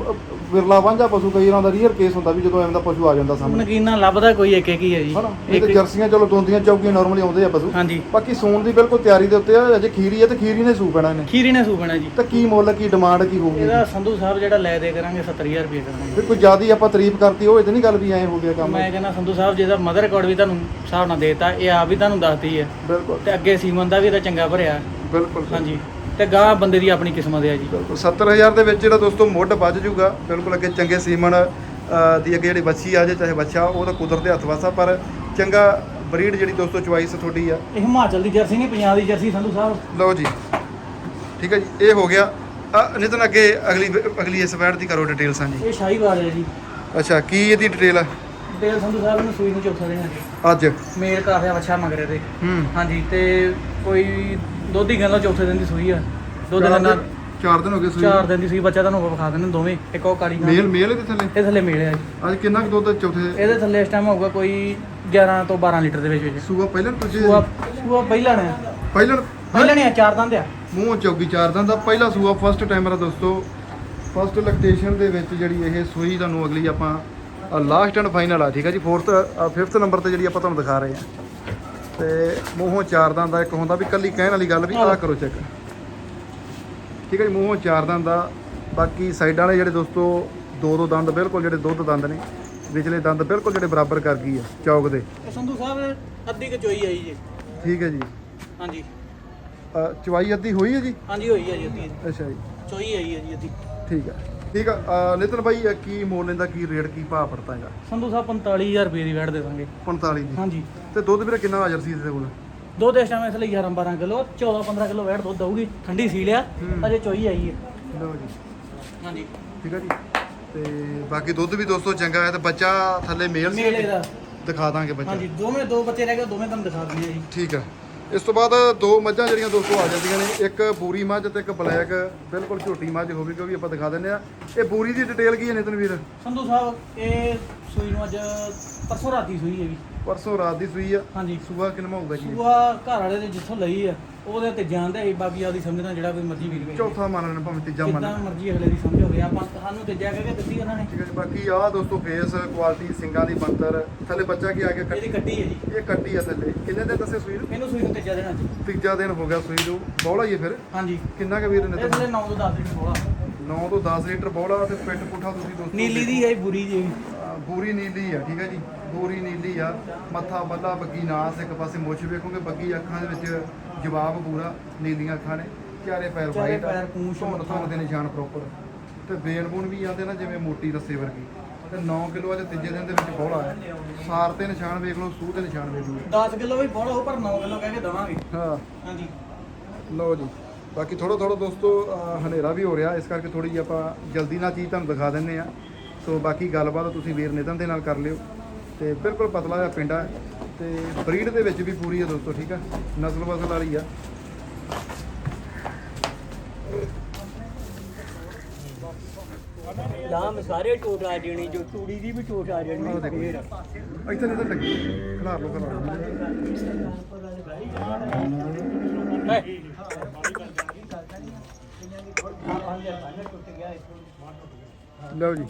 ਵਿਰਲਾ ਵਾਂਝਾ ਪਸ਼ੂ ਕਈ ਵਾਰਾਂ ਦਾ ਰੀਅਰ ਕੇਸ ਹੁੰਦਾ ਵੀ ਜਦੋਂ ਐਵੇਂ ਦਾ ਪਸ਼ੂ ਆ ਜਾਂਦਾ ਸਾਹਮਣੇ। ਨਕੀਨਾ ਲੱਭਦਾ ਕੋਈ ਇੱਕ ਇੱਕ ਹੀ ਹੈ ਜੀ। ਹਨਾ? ਇਹ ਇੱਕ ਤੇ ਜਰਸੀਆਂ ਚਲੋ ਦੋਂਦੀਆਂ ਚੌਕੀਆਂ ਨਾਰਮਲੀ ਆਉਂਦੇ ਆ ਪਸ਼ੂ। ਹਾਂਜੀ। ਬਾਕੀ ਸੂਣ ਦੀ ਬਿਲਕੁਲ ਤਿਆਰੀ ਦੇ ਉੱਤੇ ਆ ਅਜੇ ਖੀਰੀ ਆ ਤੇ ਖੀਰੀ ਨੇ ਸੂ ਪੈਣਾ ਇਹਨੇ। ਖੀਰੀ ਨੇ ਸੂਪਣਾ ਜੀ। ਤਾਂ ਕੀ ਮੁੱਲ ਕੀ ਡਿਮਾਂਡ ਕੀ ਹੋਊਗੀ? ਇਹਦਾ ਸੰਧੂ ਸਾਹਿਬ ਜਿਹੜਾ ਲੈ ਦੇ ਕਰਾਂਗੇ 70000 ਰੁਪਏ ਕਰਾਂਗੇ। ਕੋਈ ਜ਼ਿਆਦੀ ਆਪਾਂ ਤਾਰੀਫ ਕਰਤੀ ਉਹ ਇਹ ਤਾਂ ਨਹੀਂ ਗੱਲ ਵੀ ਐਂ ਹੋ ਗਿਆ ਕੰਮ। ਮੈਂ ਕਹਿੰਦਾ ਸੰਧੂ ਸਾਹਿਬ ਜਿਹਦਾ ਮਦਰ ਰਿਕਾਰਡ ਵੀ ਤੁਹਾਨੂੰ ਹਿਸਾਬ ਨਾਲ ਦੇਤਾ ਇਹ ਆਪ ਵੀ ਤੁਹਾਨੂੰ ਦੱਸਦੀ ਹੈ ਬਿਲਕੁਲ। ਤੇ ਅੱਗੇ ਸੀਮਨ ਦਾ ਵੀ ਇਹਦਾ ਚੰਗਾ ਭਰਿਆ। ਬਿਲਕੁਲ ਹਾਂਜੀ। ਤੇ ਗਾਂ ਬੰਦੇ ਦੀ ਆਪਣੀ ਕਿਸਮਤ ਹੈ ਜੀ। ਬਿਲਕੁਲ 70000 ਦੇ ਵਿੱਚ ਜਿਹੜਾ ਦੋਸਤੋ ਮੁੱਢ ਵੱਜ ਜਾਊਗਾ ਬਿਲਕੁਲ ਅੱਗੇ ਚੰਗੇ ਸੀਮਨ ਦੀ ਅੱਗੇ ਜਿਹੜੀ ਬੱਚੀ ਆ ਜੇ ਚਾਹੇ ਬੱਚਾ ਉਹ ਤਾਂ ਕੁਦਰਤ ਦੇ ਹੱਥ ਵਾਸਾ ਪਰ ਚੰਗਾ ਬਰੀਡ ਜਿਹੜੀ ਦੋਸਤੋ ਚੁਆਇਸ ਤੁਹਾਡੀ ਆ। ਇਹ ਹਿਮਾਚਲ ਦੀ ਜਰਸੀ ਨਹੀਂ ਪੰਜਾਬ ਦੀ ਜਰਸੀ ਸੰਧੂ ਸਾਹਿਬ। ਲਓ ਜੀ। ਠੀਕ ਹੈ ਜੀ ਇਹ ਹੋ ਗਿਆ। ਨਿਤਨ ਅੱਗੇ ਅਗਲੀ ਅਗਲੀ ਇਸ ਵੈਡ ਦੀ ਕਰੋ ਡਿਟੇਲ ਸਾਂਝੀ ਇਹ ਸ਼ਾਹੀਵਾਲ ਹੈ ਜੀ। ਅੱਛਾ ਕੀ ਇਹਦੀ ਡਿਟੇਲ ਆ? ਡੇਲ ਸੰਧੂ ਸਾਹਿਬ ਨੂੰ ਸੂਈ ਨੂੰ ਚੌਥਾ ਦੇਣਾ ਅੱਜ। ਮੇਲ ਕਰ ਰਿਹਾ ਬੱਚਾ ਮਗਰੇ ਤੇ ਹੂੰ। ਹਾਂਜੀ ਤੇ ਕੋਈ ਦੁੱਧ ਹੀ ਗੱਲ ਚੌਥੇ ਦਿਨ ਦੀ ਸੂਈ ਆ। ਚਾਰ ਦਿਨ ਦਿਨ- ਚਾਰ ਦਿਨ ਹੋ ਗਏ ਸੂਈ ਚਾਰ ਦਿਨ ਦੀ ਸੂਈ ਬੱਚਾ ਤੁਹਾਨੂੰ ਵਿਖਾ ਦਿੰਦੇ ਦੋਵੇਂ ਇੱਕ ਉਹ ਕਾਲੀ ਗਾਂ। ਮੇਲ ਮੇਲ ਇਹਦੇ ਥੱਲੇ? ਇਹ ਥੱਲੇ ਮੇਲ ਆ ਜੀ। ਅੱਜ ਕਿੰਨਾ ਕੁ ਦੁੱਧ ਚੌਥੇ ਇਹਦੇ ਥੱਲੇ ਇਸ ਟਾਈਮ ਹੋਊਗਾ ਕੋਈ 11 ਤੋਂ 12 ਲੀਟਰ ਦੇ ਵਿੱਚ ਵਿੱਚ। ਸੂਆ ਪਹਿਲਾਂ ਤੁਝੇ ਸੂਆ ਸੂਆ ਪਹਿਲਾ ਨੇ। ਪਹਿਲਾਂ ਪਹਿਲਾ ਨੇ ਚਾਰ ਦੰਦ ਆ। ਮੂੰਹ ਚੌਗੀ ਚਾਰ ਦਿਨ ਦਾ ਪਹਿਲਾ ਸੂਆ ਫਸਟ ਟਾਈਮਰ ਆ ਦੋਸਤੋ। ਫਸਟ ਲੈਕਟੇਸ਼ਨ ਦੇ ਵਿੱਚ ਜਿਹੜੀ ਇਹ ਸੂਈ ਤੁਹਾਨੂੰ ਅਗਲੀ ਆਪਾਂ ਲਾਸਟ ਐਂਡ ਫਾਈਨਲ ਆ ਠੀਕ ਹੈ ਜੀ? 4th 5th ਨੰਬਰ ਤੇ ਜਿਹੜੀ ਆਪਾਂ ਤੁਹਾਨੂੰ ਦਿਖਾ ਰਹੇ ਆ। ਤੇ ਮੂੰਹੋਂ ਚਾਰ ਦੰਦ ਦਾ ਇੱਕ ਹੁੰਦਾ ਵੀ ਕੱਲੀ ਕਹਿਣ ਵਾਲੀ ਗੱਲ ਵੀ ਆਹ ਕਰੋ ਚੈੱਕ ਠੀਕ ਹੈ ਜੀ ਮੂੰਹੋਂ ਚਾਰ ਦੰਦ ਦਾ ਬਾਕੀ ਸਾਈਡਾਂ ਵਾਲੇ ਜਿਹੜੇ ਦੋਸਤੋ ਦੋ ਦੋ ਦੰਦ ਬਿਲਕੁਲ ਜਿਹੜੇ ਦੁੱਧ ਦੰਦ ਨੇ ਵਿਚਲੇ ਦੰਦ ਬਿਲਕੁਲ ਜਿਹੜੇ ਬਰਾਬਰ ਕਰ ਗਈ ਆ ਚੌਕ ਦੇ। ਇਹ ਸੰਧੂ ਸਾਹਿਬ ਅੱਧੀ ਕਚੋਈ ਆਈ ਜੀ। ਠੀਕ ਹੈ ਜੀ। ਹਾਂਜੀ। ਅ, ਚਵਾਈ ਅੱਧੀ ਹੋਈ ਹੈ ਜੀ? ਹਾਂਜੀ ਹੋਈ ਆ ਜੀ ਅੱਧੀ। ਅੱਛਾ ਜੀ। ਚੋਈ ਆਈ ਹੈ ਜੀ ਅੱਧੀ। ਠੀਕ ਆ ਠੀਕ ਆ ਨਿਤਨ ਬਾਈ ਇਹ ਕੀ ਮੋਲ ਲੈਂਦਾ ਕੀ ਰੇਟ ਕੀ ਭਾਅ ਪੜਤਾ ਹੈਗਾ? ਸੰਧੂ ਸਾਹਿਬ 45000 ਰੁਪਏ ਦੀ ਵੈਟ ਦੇ ਦਾਂਗੇ। 45 ਦੀ। ਹਾਂਜੀ। ਤੇ ਦੁੱਧ ਵੀਰੇ ਕਿੰਨਾ ਆ ਜਰਸੀ ਦੇ ਕੋਲ? ਦੁੱਧ ਇਸ ਟਾਈਮ ਇਸ ਲਈ 11 12 ਕਿਲੋ 14 15 ਕਿਲੋ ਵੈਟ ਦੁੱਧ ਦਊਗੀ ਠੰਡੀ ਸੀ ਲਿਆ। ਅਜੇ ਚੋਈ ਆਈ ਹੈ। ਲਓ ਜੀ। ਹਾਂਜੀ। ਠੀਕ ਆ ਜੀ। ਤੇ ਬਾਕੀ ਦੁੱਧ ਵੀ ਦੋਸਤੋ ਚੰਗਾ ਹੈ ਤੇ ਬੱਚਾ ਥੱਲੇ ਮੇਲ ਸੀ ਮੇਲੇ ਦਾ। ਦਿਖਾ ਦਾਂਗੇ ਬੱਚਾ। ਹਾਂਜੀ ਦੋਵੇਂ ਦੋ ਬੱਚੇ ਰਹਿ ਗਏ ਦੋਵੇਂ ਤੁਹਾਨੂੰ ਦਿਖਾ ਦਿੰਦੇ ਆ ਜੀ। ਠੀਕ ਆ। ਇਸ ਤੋਂ ਬਾਅਦ ਦੋ ਮੱਝਾਂ ਜਿਹੜੀਆਂ ਦੋਸਤੋ ਆ ਜਾਂਦੀਆਂ ਨੇ, ਇੱਕ ਬੂਰੀ ਮੱਝ ਤੇ ਇੱਕ ਬਲੈਕ, ਬਿਲਕੁਲ ਝੋਟੀ ਮੱਝ ਹੋਵੇਗੀ, ਉਹ ਵੀ ਆਪਾਂ ਦਿਖਾ ਦਿੰਦੇ ਆ ਇਹ ਬੂਰੀ ਦੀ ਡਿਟੇਲ ਕੀ ਹੈ ਨਿਤਨ ਵੀਰ ਸੰਧੂ ਸਾਹਿਬ, ਇਹ ਸੂਈ ਨੂੰ ਅੱਜ ਪਰਸੋਂ ਰਾਤੀ ਸੂਈ ਹੈ ਵੀ ਪਰਸੋਂ ਰਾਤ ਦੀ ਸੂਈ ਆ। ਹਾਂਜੀ। ਸੂਆ ਕਿੰਨਾ ਹੋਊਗਾ ਜੀ? ਸੂਆ ਘਰ ਵਾਲੇ ਦੇ ਜਿੱਥੋਂ ਲਈ ਆ ਉਹਦੇ ਤੇ ਜਾਂਦੇ ਸੀ ਬਾਕੀ ਆਪਦੀ ਸਮਝਣਾ ਜਿਹੜਾ ਕੋਈ ਮਰਜ਼ੀ ਵੀਰ ਵੇ ਚੌਥਾ ਮੰਨ ਲੈਣਾ ਭਾਵੇਂ ਤੀਜਾ ਮੰਨ ਜਿੱਦਾਂ ਲੈਣਾ। ਮਰਜ਼ੀ ਅਗਲੇ ਦੀ ਸਮਝ ਹੋਵੇ ਆਪਾਂ ਸਾਨੂੰ ਤੇ ਕਹਿ ਕੇ ਦਿੱਤੀ ਉਹਨਾਂ ਨੇ। ਠੀਕ ਹੈ ਜੀ ਬਾਕੀ ਆਹ ਦੋਸਤੋ ਫੇਸ ਕੁਆਲਿਟੀ ਸਿੰਗਾਂ ਦੀ ਬੰਤਰ ਥੱਲੇ ਬੱਚਾ ਕੀ ਆ ਗਿਆ? ਇਹਦੀ ਕੱਟੀ ਕੱਟੀ ਹੈ ਜੀ। ਇਹ ਕੱਟੀ ਆ ਥੱਲੇ। ਕਿੰਨੇ ਦਿਨ ਦੱਸੇ ਸੂਈ ਨੂੰ? ਇਹਨੂੰ ਸੂਈ ਨੂੰ ਤੇਜਾ ਦੇਣਾ ਜੀ। ਤੀਜਾ ਦਿਨ ਹੋ ਗਿਆ ਸੂਈ ਨੂੰ। ਬੋਲਾ ਹੀ ਹੈ ਫਿਰ। ਹਾਂਜੀ। ਕਿੰਨਾ ਕੁ ਵੀਰ ਨੇ ਇਹ ਥੱਲੇ 9 ਤੋਂ 10 ਲੀਟਰ ਬੋਲਾ 9 ਤੋਂ 10 ਲੀਟਰ ਬੋਲਾ ਤੇ ਪਿੱਟ ਪੁੱਠਾ ਤੁਸੀਂ ਦੋਸਤੋ ਨੀਲੀ ਦੀ ਹੈ ਬੁਰੀ ਜੀ। ਬੂਰੀ ਨੀਲੀ ਆ ਠੀਕ ਹੈ ਜੀ? ਬੂਰੀ ਨੀਲੀ ਆ। ਮੱਥਾ ਬੱਲਾ ਬੱਗੀ ਨਾਸ ਇੱਕ ਪਾਸੇ ਮੁੱਛ ਵੇਖੋਗੇ ਬੱਗੀ ਅੱਖਾਂ ਦੇ ਵਿੱਚ ਜਵਾਬ ਪੂਰਾ ਨੀਲੀਆਂ ਅੱਖਾਂ ਨੇ। ਚਾਰੇ ਪੈਰ ਚਾਰੇ ਵਾਈਟ ਪੈਰ, ਪੂੰਛ, ਧੁੰਨ ਮੱਥਾ। ਧੁੰਨ ਦੇ ਨਿਸ਼ਾਨ ਪ੍ਰੋਪਰ ਤੇ ਬੇਨ ਬੂਨ ਵੀ ਆਉਂਦੇ ਨਾ ਜਿਵੇਂ ਮੋਟੀ ਰੱਸੇ ਵਰਗੀ। ਤੇ 9 ਕਿਲੋ ਅੱਜ ਤੀਜੇ ਦਿਨ ਦੇ ਵਿੱਚ ਬੋਲਾ ਹੈ। ਸਾਰ ਤੇ ਨਿਸ਼ਾਨ ਵੇਖ ਲਓ ਸੂਹ ਤੇ ਨਿਸ਼ਾਨ ਵੇਖ ਲਓ। 10 ਕਿਲੋ ਵੀ ਬੋਲਾ ਹੋ ਪਰ 9 ਕਿਲੋ ਕਹਿ ਕੇ ਦਵਾਂਗੇ। ਹਾਂ। ਹਾਂਜੀ। ਲਓ ਜੀ। ਬਾਕੀ ਥੋੜਾ ਥੋੜਾ ਦੋਸਤੋ ਹਨੇਰਾ ਵੀ ਹੋ ਰਿਹਾ। ਇਸ ਕਰਕੇ ਥੋੜੀ ਜਿਹੀ ਆਪਾਂ ਜਲਦੀ ਨਾਲ ਚੀਜ਼ ਤੁਹਾਨੂੰ ਦਿਖਾ ਦਿੰਨੇ ਆ ਸੋ ਬਾਕੀ ਗੱਲਬਾਤ ਤੁਸੀਂ ਵੀਰ ਨਿਤਨ ਦੇ ਨਾਲ ਕਰ ਲਿਓ। ਤੇ ਬਿਲਕੁਲ ਪਤਲਾ ਜਿਹਾ ਪਿੰਡਾ ਹੈ ਤੇ ਬਰੀਡ ਦੇ ਵਿੱਚ ਵੀ ਪੂਰੀ ਹੈ ਦੋਸਤੋ ਠੀਕ ਆ? ਨਸਲ ਵਸਲ ਵਾਲੀ ਆ। ਲਾਮ ਸਾਰੇ ਟੋਟ ਆ ਜਾਣੀ ਜੋ ਚੂੜੀ ਦੀ ਵੀ ਟੋਟ ਆ ਜਾਣੀ। ਆਹ ਦੇਖੋ ਜੀ। ਇੱਥੇ ਨਹੀਂ ਤਾਂ ਲੱਗੀ। ਖਿਲਾਰ ਲਓ ਖਿਲਾਰ ਲਓ। ਲਓ ਜੀ।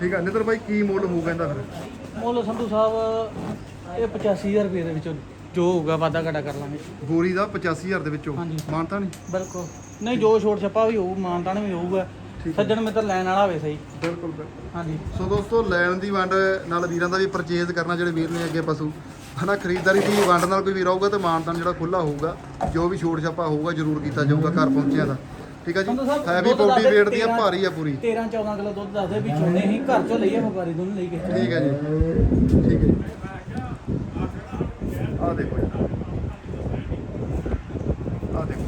ਠੀਕ ਆ ਨਿਤਰ ਭਾਈ, ਕੀ ਮੁੱਲ ਹੋਊਗਾ ਇਹਦਾ ਫਿਰ? ਮੁੱਲ ਸੰਧੂ ਸਾਹਿਬ, ਇਹ 85000 ਰੁਪਏ ਦੇ ਵਿੱਚੋਂ। ਜੋ ਹੋਊਗਾ ਵਾਧਾ ਘਾਟਾ ਕਰ ਲਾਂਗੇ। ਗੋਰੀ ਦਾ 85000 ਦੇ ਵਿੱਚੋਂ। ਹਾਂਜੀ। ਮਾਨਤਾ ਨਹੀਂ? ਬਿਲਕੁਲ। ਨਹੀਂ ਜੋ ਛੋਟ ਛੱਪਾ ਵੀ ਹੋਊ ਮਾਨਤਾਨ ਵੀ ਹੋਊਗਾ। ਠੀਕ ਹੈ। ਸੱਜਣ ਮਿੱਤਰ ਲੈਣ ਵਾਲਾ ਹੋਵੇ ਸਹੀ। ਬਿਲਕੁਲ ਬਿਲਕੁਲ। ਹਾਂਜੀ। ਸੋ ਦੋਸਤੋ ਲੈਣ ਦੀ ਵੰਡ ਨਾਲ ਵੀਰਾਂ ਦਾ ਵੀ ਪਰਚੇਜ਼ ਕਰਨਾ ਜਿਹੜੇ ਵੀਰ ਨੇ ਅੱਗੇ ਪਸ਼ੂ ਹਨਾ ਖਰੀਦਦਾਰੀ ਦੀ ਵੰਡ ਨਾਲ ਕੋਈ ਵੀਰ ਆਊਗਾ ਤੇ ਮਾਨਤਾਨ ਜਿਹੜਾ ਖੁੱਲਾ ਹੋਊਗਾ ਜੋ ਵੀ ਛੋਟ ਛਾਪਾ ਹੋਊਗਾ ਜ਼ਰੂਰ ਕੀਤਾ ਜਾਊਗਾ ਘਰ ਪਹੁੰਚਿਆ ਦਾ। ਠੀਕ ਆ ਜੀ? ਸੰਧੂ ਸਾਹਿਬ, ਹੈਵੀ ਦੁੱਧ ਬੋਡੀ weight ਦੀ ਆ 13 ਭਾਰੀ ਆ ਪੂਰੀ। 13 14 ਕਿਲੋ ਦੁੱਧ ਦੱਸਦੇ ਵੀ ਚੋਨੇ ਹੀ ਘਰ ਚੋਂ ਲਈਏ ਵਪਾਰੀ ਦੋਨੋਂ ਲਈ ਕੇ। ਠੀਕ ਹੈ ਜੀ। ਠੀਕ ਹੈ ਜੀ। ਆ ਦੇਖੋ ਜੀ। ਆ ਦੇਖੋ।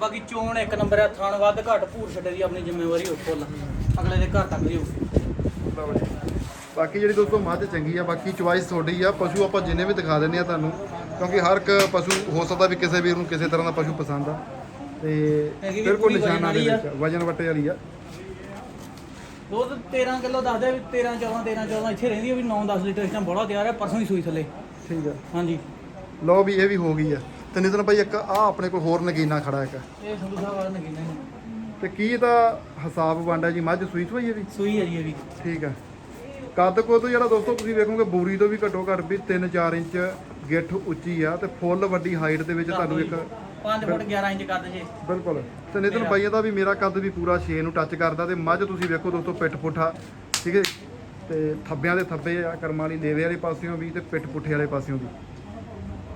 ਬਾਕੀ ਚੋਣ ਇੱਕ ਨੰਬਰ ਆ ਥਣ ਵੱਧ ਘੱਟ ਭੂਰ ਛੱਡੇ ਦੀ ਆਪਣੀ ਜ਼ਿੰਮੇਵਾਰੀ ਹੋ ਫੁੱਲ। ਅਗਲੇ ਦੇ ਘਰ ਤੱਕ ਦੀ ਜੀ। ਬਾਕੀ ਜਿਹੜੀ ਦੋਸਤੋ ਮੱਝ ਚੰਗੀ ਆ ਬਾਕੀ ਚੁਆਇਸ ਤੁਹਾਡੀ ਆ। ਪਸ਼ੂ ਆਪਾਂ ਜਿੰਨੇ ਵੀ ਦਿਖਾ ਦਿੰਨੇ ਆ ਤੁਹਾਨੂੰ ਕਿਉਂਕਿ ਹਰ ਇੱਕ ਪਸ਼ੂ ਹੋ ਸਕਦਾ ਵੀ ਕਿਸੇ ਵੀਰ ਨੂੰ ਕਿਸੇ ਤਰ੍ਹਾਂ ਦਾ ਪਸ਼ੂ ਪਸੰਦ ਆ। ਤੇ ਬਿਲਕੁਲ ਨਿਸ਼ਾਨਾਂ ਦੇ ਵਜਨ ਵਿੱਚ ਵਜਨ ਵੱਟੇ ਵਾਲੀ ਆ। ਦੁੱਧ 13 ਕਿਲੋ ਦੱਸਦੇ ਵੀ 13 14 13 14 ਇੱਥੇ ਰਹਿੰਦੀ ਆ ਵੀ 9 10 ਲੀਟਰ ਇਸ ਟਾਈਮ ਬੜਾ ਤਿਆਰ ਹੈ ਪਰਸੋਂ ਹੀ ਸੂਈ ਥੱਲੇ। ਠੀਕ ਆ। ਹਾਂਜੀ। ਲਓ ਵੀ ਇਹ ਵੀ ਹੋ ਗਈ ਆ। ਤੇ ਨਿਤਨ ਭਾਈ ਇੱਕ ਆ ਆਪਣੇ ਕੋਲ ਹੋਰ ਨਗੀਨਾ ਖੜਾ ਇੱਕ। ਇਹ ਸੰਧੂ ਸਾਹਿਬ ਵਾਲਾ ਨਗੀਨਾ ਹੀ ਤੇ ਕੀ ਇਹਦਾ ਹਿਸਾਬ ਵੰਡਾ ਜੀ? ਮੱਝ ਸੂਈ ਸੂਈ ਇਹ ਵੀ ਸੂਈ ਹੈ ਜੀ ਇਹ ਵੀ5 ਠੀਕ ਆ। ਕੱਦ ਕੋਦ ਜਿਹੜਾ ਦੋਸਤੋ ਤੁਸੀਂ ਵੇਖੋਗੇ ਬੂਰੀ ਤੋਂ ਵੀ ਘੱਟੋ ਘੱਟ ਵੀ 3-4 ਇੰਚ ਗਿੱਠ ਉੱਚੀ ਆ ਤੇ ਫੁੱਲ ਵੱਡੀ ਹਾਈਟ ਦੇ ਵਿੱਚ ਤੁਹਾਨੂੰ ਇੱਕ 5 ਫੁੱਟ 11 ਇੰਚ ਕੱਦ ਜੇ। ਬਿਲਕੁਲ। ਤੇ ਨਿਤਨ ਭਾਈਆ ਦਾ ਵੀ ਮੇਰਾ ਕੱਦ ਵੀ ਪੂਰਾ 6 ਨੂੰ ਟੱਚ ਕਰਦਾ ਤੇ ਮੱਝ ਤੁਸੀਂ ਵੇਖੋ ਦੋਸਤੋ ਪਿੱਠ ਪੁੱਠਾ ਠੀਕ ਹੈ? ਤੇ ਥੱਬਿਆਂ ਦੇ ਥੱਬੇ ਆ ਕਰਮਾਂ ਵਾਲੀ ਲੇਵੇ ਵਾਲੇ ਪਾਸਿਓਂ ਵੀ ਤੇ ਪਿੱਠ ਪੁੱਠੇ ਵਾਲੇ ਪਾਸਿਓਂ ਵੀ।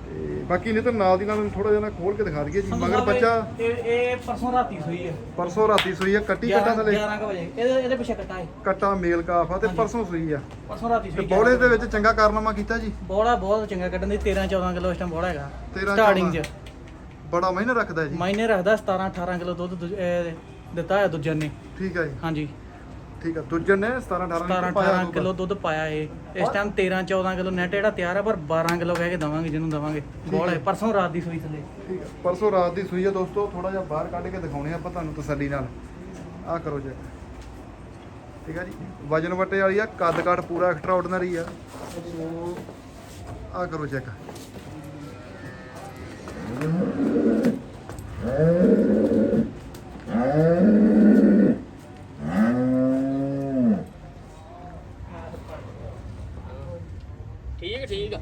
ਤੇ ਬਾਕੀ ਨਿਤਨ ਨਾਲ ਦੀ ਨਾਲ ਮੈਨੂੰ ਥੋੜਾ ਜਿਹਾ ਨਾ ਖੋਲ ਕੇ ਦਿਖਾ ਦਈਏ ਜੀ ਸੰਧੂ ਮਗਰ ਸਾਹਿਬ ਬੱਚਾ। ਇਹ ਇਹ ਪਰਸੋਂ ਰਾਤੀ ਸੂਈ ਹੈ। ਪਰਸੋਂ ਰਾਤੀ ਸੂਈ ਆ ਕੱਟੀ ਕੱਟਾਂ 11 ਥਲੇ? 11 ਕੁ ਵਜੇ। ਇਹਦੇ ਇਹਦੇ ਪਿੱਛੇ ਕੱਟਾ ਹੈ ਕੱਟਾ ਮੇਲ ਕਾਫ ਆ ਤੇ ਹਾਂਜੀ। ਪਰਸੋਂ ਸੂਈ ਆ। ਪਰਸੋਂ ਰਾਤੀ ਤੇ ਸੂਈ ਬੋਲੇ ਦੇ ਵਿੱਚ ਚੰਗਾ ਕਾਰਨਾਮਾ ਕੀਤਾ ਜੀ? ਬੋੜਾ ਬਹੁਤ ਚੰਗਾ ਕੱਢਣ ਦੀ 13 14 ਕਿਲੋ ਇਸ ਟਾਈਮ ਬੋੜਾ ਹੈਗਾ। 13 ਸਟਾਰਟਿੰਗ 'ਚ। ਬੜਾ ਮਹੀਨਾ ਰੱਖਦਾ ਜੀ। ਮਾਇਨੇ ਰੱਖਦਾ 17 18 ਕਿਲੋ ਦੁੱਧ ਦੂਜ- ਇਹ ਦਿੱਤਾ ਹੈ ਦੂਜੇ ਨੇ। ਠੀਕ ਹੈ ਜੀ। ਹਾਂਜੀ। ਠੀਕ ਆ ਦੂਜਨ ਨੇ 17 18 17 ਲੀਟਰ ਪਾਇਆ 18 ਕਿਲੋ ਦੁੱਧ ਪਾਇਆ ਇਹ। ਇਸ ਟਾਈਮ 13 14 ਕਿਲੋ ਨੈਟ ਜਿਹੜਾ ਤਿਆਰ ਹੈ ਪਰ 12 ਕਿਲੋ ਕਹਿ ਕੇ ਦਵਾਂਗੇ ਜਿਹਨੂੰ ਦਵਾਂਗੇ। ਬੋਲਾ ਹੈ। ਪਰਸੋਂ ਰਾਤ ਦੀ ਸੂਈ ਥੱਲੇ। ਠੀਕ ਆ ਪਰਸੋਂ ਰਾਤ ਦੀ ਸੂਈ ਆ ਦੋਸਤੋ ਥੋੜਾ ਜਿਹਾ ਬਾਹਰ ਕੱਢ ਕੇ ਦਿਖਾਉਣੇ ਆ ਆਪਾਂ ਤੁਹਾਨੂੰ ਤਸੱਲੀ ਨਾਲ। ਆਹ ਕਰੋ ਜੀ ਠੀਕ ਆ ਜੀ ਵਜਨ ਵਟੇ ਵਾਲੀ ਆ ਕੱਦ ਕਾਠ ਪੂਰਾ ਐਕਸਟਰਾ ਆਰਡੀਨਰੀ ਆ। ਸੋ ਆਹ ਕਰੋ ਚੈੱਕ ਠੀਕ ਠੀਕ ਆ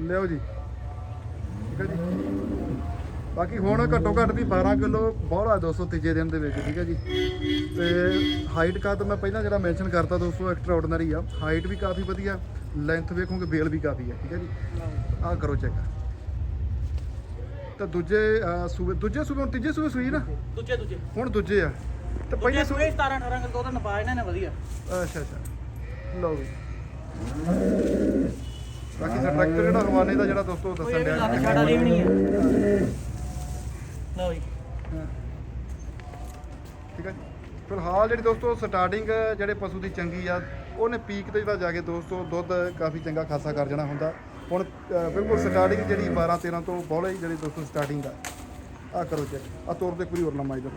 ਲਿਓ ਜੀ ਠੀਕ ਹੈ ਜੀ ਬਾਕੀ ਹੁਣ ਘੱਟੋ ਘੱਟ ਵੀ 12 ਕਿਲੋ ਬੋਲਾ 200 ਤੀਜੇ ਦਿਨ ਦੇ ਵਿੱਚ ਠੀਕ ਹੈ ਜੀ। ਤੇ ਹਾਈਟ ਕਾ ਤਾਂ ਮੈਂ ਪਹਿਲਾਂ ਜਿਹੜਾ ਮੈਂਸ਼ਨ ਕਰਤਾ ਦੋਸਤੋ ਐਕਸਟਰਾ ਆਰਡੀਨਰੀ ਆ। ਹਾਈਟ ਵੀ ਕਾਫੀ ਵਧੀਆ ਲੈਂਥ ਵੇਖੋਗੇ ਬੇਲ ਵੀ ਕਾਫੀ ਆ ਠੀਕ ਹੈ ਜੀ। ਆਹ ਕਰੋ ਚੈੱਕ ਤਾਂ ਦੂਜੇ ਸੂਬੇ ਦੂਜੇ ਸੂਬੇ ਹੁਣ ਤੀਜੇ ਸੂਬੇ ਸੂਈ ਨਾ? ਦੂਜੇ ਦੂਜੇ। ਹੁਣ ਦੂਜੇ ਆ। ਤੇ ਪਹਿਲੇ ਸੂਬੇ ਸੂਏ 17 18 ਕਿਲੋ ਦੁੱਧ ਨਪਾ ਇਹਨਾਂ ਨੇ ਵਧੀਆ। ਅੱਛਾ ਅੱਛਾ। ਲਓ ਜੀ। ਬਾਕੀ ਸਾ ਟਰੈਕਟਰ ਜਿਹੜਾ ਹਵਾਨੇ ਦਾ ਜਿਹੜਾ ਦੋਸਤੋ ਦੱਸਣ ਡਿਆ ਵੀ ਨਹੀਂ ਹੈ ਲਓ ਜੀ ਠੀਕ ਹੈ ਫਿਲਹਾਲ ਜਿਹੜੀ ਦੋਸਤੋ ਸਟਾਰਟਿੰਗ ਜਿਹੜੇ ਪਸ਼ੂ ਦੀ ਚੰਗੀ ਆ, ਉਹਨੇ ਪੀਕ ਤੇ ਜਿਹੜਾ ਜਾ ਕੇ ਦੋਸਤੋ ਦੁੱਧ ਕਾਫੀ ਚੰਗਾ ਖਾਸਾ ਕਰ ਜਾਣਾ ਹੁੰਦਾ। ਹੁਣ ਬਿਲਕੁਲ ਸਟਾਰਟਿੰਗ ਜਿਹੜੀ 12 13 ਤੋਂ ਬੋਲੇ ਜਿਹੜੀ ਦੋਸਤੋ ਸਟਾਰਟਿੰਗ ਆ। ਆ ਕਰੋ ਚੈੱਕ ਆ ਤੌਰ ਤੇ ਕੋਈ ਹੋਰ ਲੰਮਾ ਇਧਰ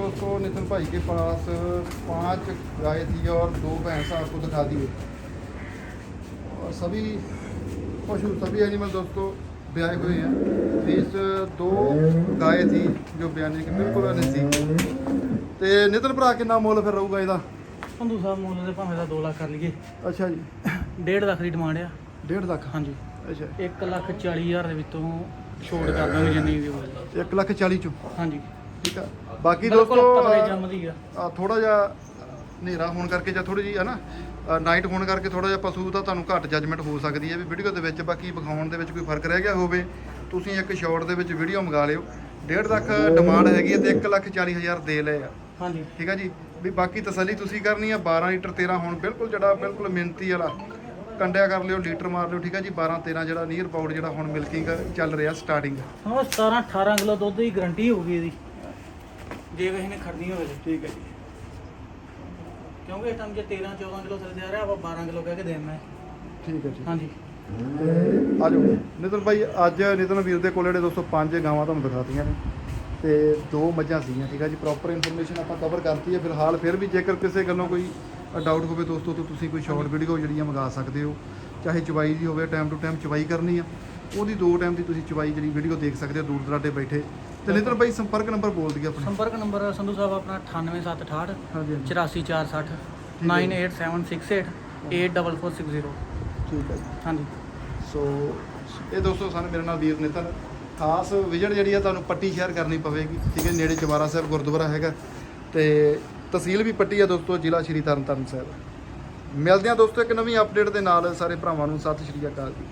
दोस्तों नितिन भाई के पास पांच गाय थी और दो भैंस आपको दिखा दिए और सभी पशु सभी एनिमल दोस्तों ब्याए हुए हैं इस दो गाय थी जो ब्याने के बिल्कुल नज़दीक ਤੇ ਨਿਤਨ ਭਰਾ ਕਿੰਨਾ ਮੁੱਲ ਫਿਰ ਰਹੂਗਾ ਇਹਦਾ ਸੰਧੂ ਸਾਹਿਬ ਮੁੱਲ ਦੇ ਭਾਵੇਂ ਦਾ 2 ਲੱਖ ਕਰ ਲਈਏ ਅੱਛਾ ਜੀ 1.5 ਲੱਖ ਦੀ ਡਿਮਾਂਡ ਆ 1.5 ਲੱਖ ਹਾਂਜੀ ਅੱਛਾ 1 ਲੱਖ 40 ਹਜ਼ਾਰ ਦੇ ਵਿੱਚੋਂ ਛੋਟ ਕਰ ਦਾਂਗੇ ਜਿੰਨੀ ਵੀ ਹੋਵੇ 1 ਲੱਖ 40 ਚੋਂ ਹਾਂਜੀ ਠੀਕ ਆ। ਬਾਕੀ ਬਿਲਕੁਲ ਦੋਸਤੋ ਜੰਮਦੀ ਆ। ਥੋੜਾ ਜਿਹਾ ਹਨੇਰਾ ਹੋਣ ਕਰਕੇ ਜਾਂ ਥੋੜੀ ਜੀ ਹੈ ਨਾ ਨਾਈਟ ਹੋਣ ਕਰਕੇ ਥੋੜਾ ਜਿਹਾ ਪਸ਼ੂ ਦਾ ਤੁਹਾਨੂੰ ਘੱਟ ਜੱਜਮੈਂਟ ਹੋ ਸਕਦੀ ਹੈ ਵੀ ਵੀਡੀਓ ਦੇ ਵਿੱਚ ਬਾਕੀ ਵਿਖਾਉਣ ਦੇ ਵਿੱਚ ਕੋਈ ਫ਼ਰਕ ਰਹਿ ਗਿਆ ਹੋਵੇ ਤੁਸੀਂ ਇੱਕ ਸ਼ਾਰਟ ਦੇ ਵਿੱਚ ਵੀਡੀਓ ਮੰਗਾ ਲਿਓ। 1.5 ਲੱਖ ਡਿਮਾਂਡ ਹੈਗੀ ਹੈ ਤੇ 1 ਲੱਖ 40 ਹਜ਼ਾਰ ਦੇ ਲਏ ਆ। ਹਾਂਜੀ। ਠੀਕ ਆ ਜੀ? ਵੀ ਬਾਕੀ ਤਸੱਲੀ ਤੁਸੀਂ ਕਰਨੀ ਆ 12 ਲੀਟਰ 13 ਹੁਣ ਬਿਲਕੁਲ ਜਿਹੜਾ ਬਿਲਕੁਲ ਮਿਹਨਤੀ ਵਾਲਾ ਕੰਡਿਆ ਕਰ ਲਿਓ ਲੀਟਰ ਮਾਰ ਲਿਓ ਠੀਕ ਆ ਜੀ? 12 13 ਜਿਹੜਾ ਨੀਅਰ ਅਬਾਊਟ ਜਿਹੜਾ ਹੁਣ ਮਿਲਕਿੰਗ ਚੱਲ ਰਿਹਾ ਸਟਾਰਟਿੰਗ ਹਾਂ 17 18 ਕਿਲੋ ਦੁੱਧ ਦੀ ਗਾਰੰਟੀ ਹੋਊਗੀ ਇਹਦੀ। ਜੇ ਕਿਸੇ ਨੇ ਖੜਨੀ ਹੋਵੇ ਤੇ। ਠੀਕ ਹੈ ਜੀ। ਕਿਉਂਕਿ ਇਸ ਟਾਈਮ ਜੇ 13 14 ਕਿਲੋ ਥੱਲੇ ਜਾ ਰਿਹਾ ਆਪਾਂ 12 ਕਿਲੋ ਕਹਿ ਕੇ ਦੇ ਮੈਂ। ਠੀਕ ਹੈ ਜੀ। ਹਾਂਜੀ। ਆ ਜਾਓ ਨਿਤਨ ਭਾਈ ਅੱਜ ਨਿਤਨ ਵੀਰ ਦੇ ਕੋਲ ਜਿਹੜੇ ਦੋਸਤੋ ਪੰਜ ਗਾਵਾਂ ਤੁਹਾਨੂੰ ਦਿਖਾਤੀਆਂ ਨੇ। ਤੇ ਦੋ ਮੱਝਾਂ ਸੀਗੀਆਂ ਠੀਕ ਆ ਜੀ। ਪ੍ਰੋਪਰ ਇਨਫੋਰਮੇਸ਼ਨ ਆਪਾਂ ਕਵਰ ਕਰਤੀ ਹੈ। ਫਿਲਹਾਲ ਫਿਰ ਵੀ ਜੇਕਰ ਕਿਸੇ ਗੱਲੋਂ ਕੋਈ ਡਾਊਟ ਹੋਵੇ ਦੋਸਤੋ ਤਾਂ ਤੁਸੀਂ ਕੋਈ ਸ਼ਾਰਟ ਵੀਡੀਓ ਜਿਹੜੀਆਂ ਮੰਗਾ ਸਕਦੇ ਹੋ। ਚਾਹੇ ਚਵਾਈ ਦੀ ਹੋਵੇ ਟਾਈਮ ਟੂ ਟਾਈਮ ਚਵਾਈ ਕਰਨੀ ਆ। ਉਹਦੀ ਦੋ ਟਾਈਮ ਦੀ ਤੁਸੀਂ ਚਵਾਈ ਜਿਹੜੀ ਵੀਡੀਓ ਦੇਖ ਸਕਦੇ ਹੋ ਦੂਰ ਦਰਾਡੇ ਬੈਠੇ। ਤੇ ਨਿਤਨ ਭਾਈ ਸੰਪਰਕ ਨੰਬਰ ਬੋਲ ਦਈਏ ਆਪਣਾ। ਸੰਪਰਕ ਨੰਬਰ ਸੰਧੂ ਸਾਹਿਬ ਆਪਣਾ 98768 ਹਾਂਜੀ ਹਾਂਜੀ। 84460 98768 84460 ਠੀਕ ਹੈ ਜੀ। ਹਾਂਜੀ। ਸੋ ਇਹ ਦੋਸਤੋ ਸਨ ਮੇਰੇ ਨਾਲ ਵੀਰ ਨਿਤਨ ਖਾਸ ਵਿਜਿਟ ਜਿਹੜੀ ਆ ਤੁਹਾਨੂੰ ਪੱਟੀ ਸ਼ੇਅਰ ਕਰਨੀ ਪਵੇਗੀ ਠੀਕ ਹੈ ਨੇੜੇ ਚਵਾਰਾ ਸਾਹਿਬ ਗੁਰਦੁਆਰਾ ਹੈਗਾ। ਤੇ ਤਹਿਸੀਲ ਵੀ ਪੱਟੀ ਆ ਦੋਸਤੋ ਜ਼ਿਲ੍ਹਾ ਸ਼੍ਰੀ ਤਰਨਤਾਰਨ ਸਾਹਿਬ। ਮਿਲਦੇ ਆ ਦੋਸਤੋ ਇੱਕ ਨਵੀਂ ਅਪਡੇਟ ਦੇ ਨਾਲ ਸਾਰੇ ਭਰਾਵਾਂ ਨੂੰ ਸਤਿ ਸ਼੍ਰੀ ਅਕਾਲ ਜੀ।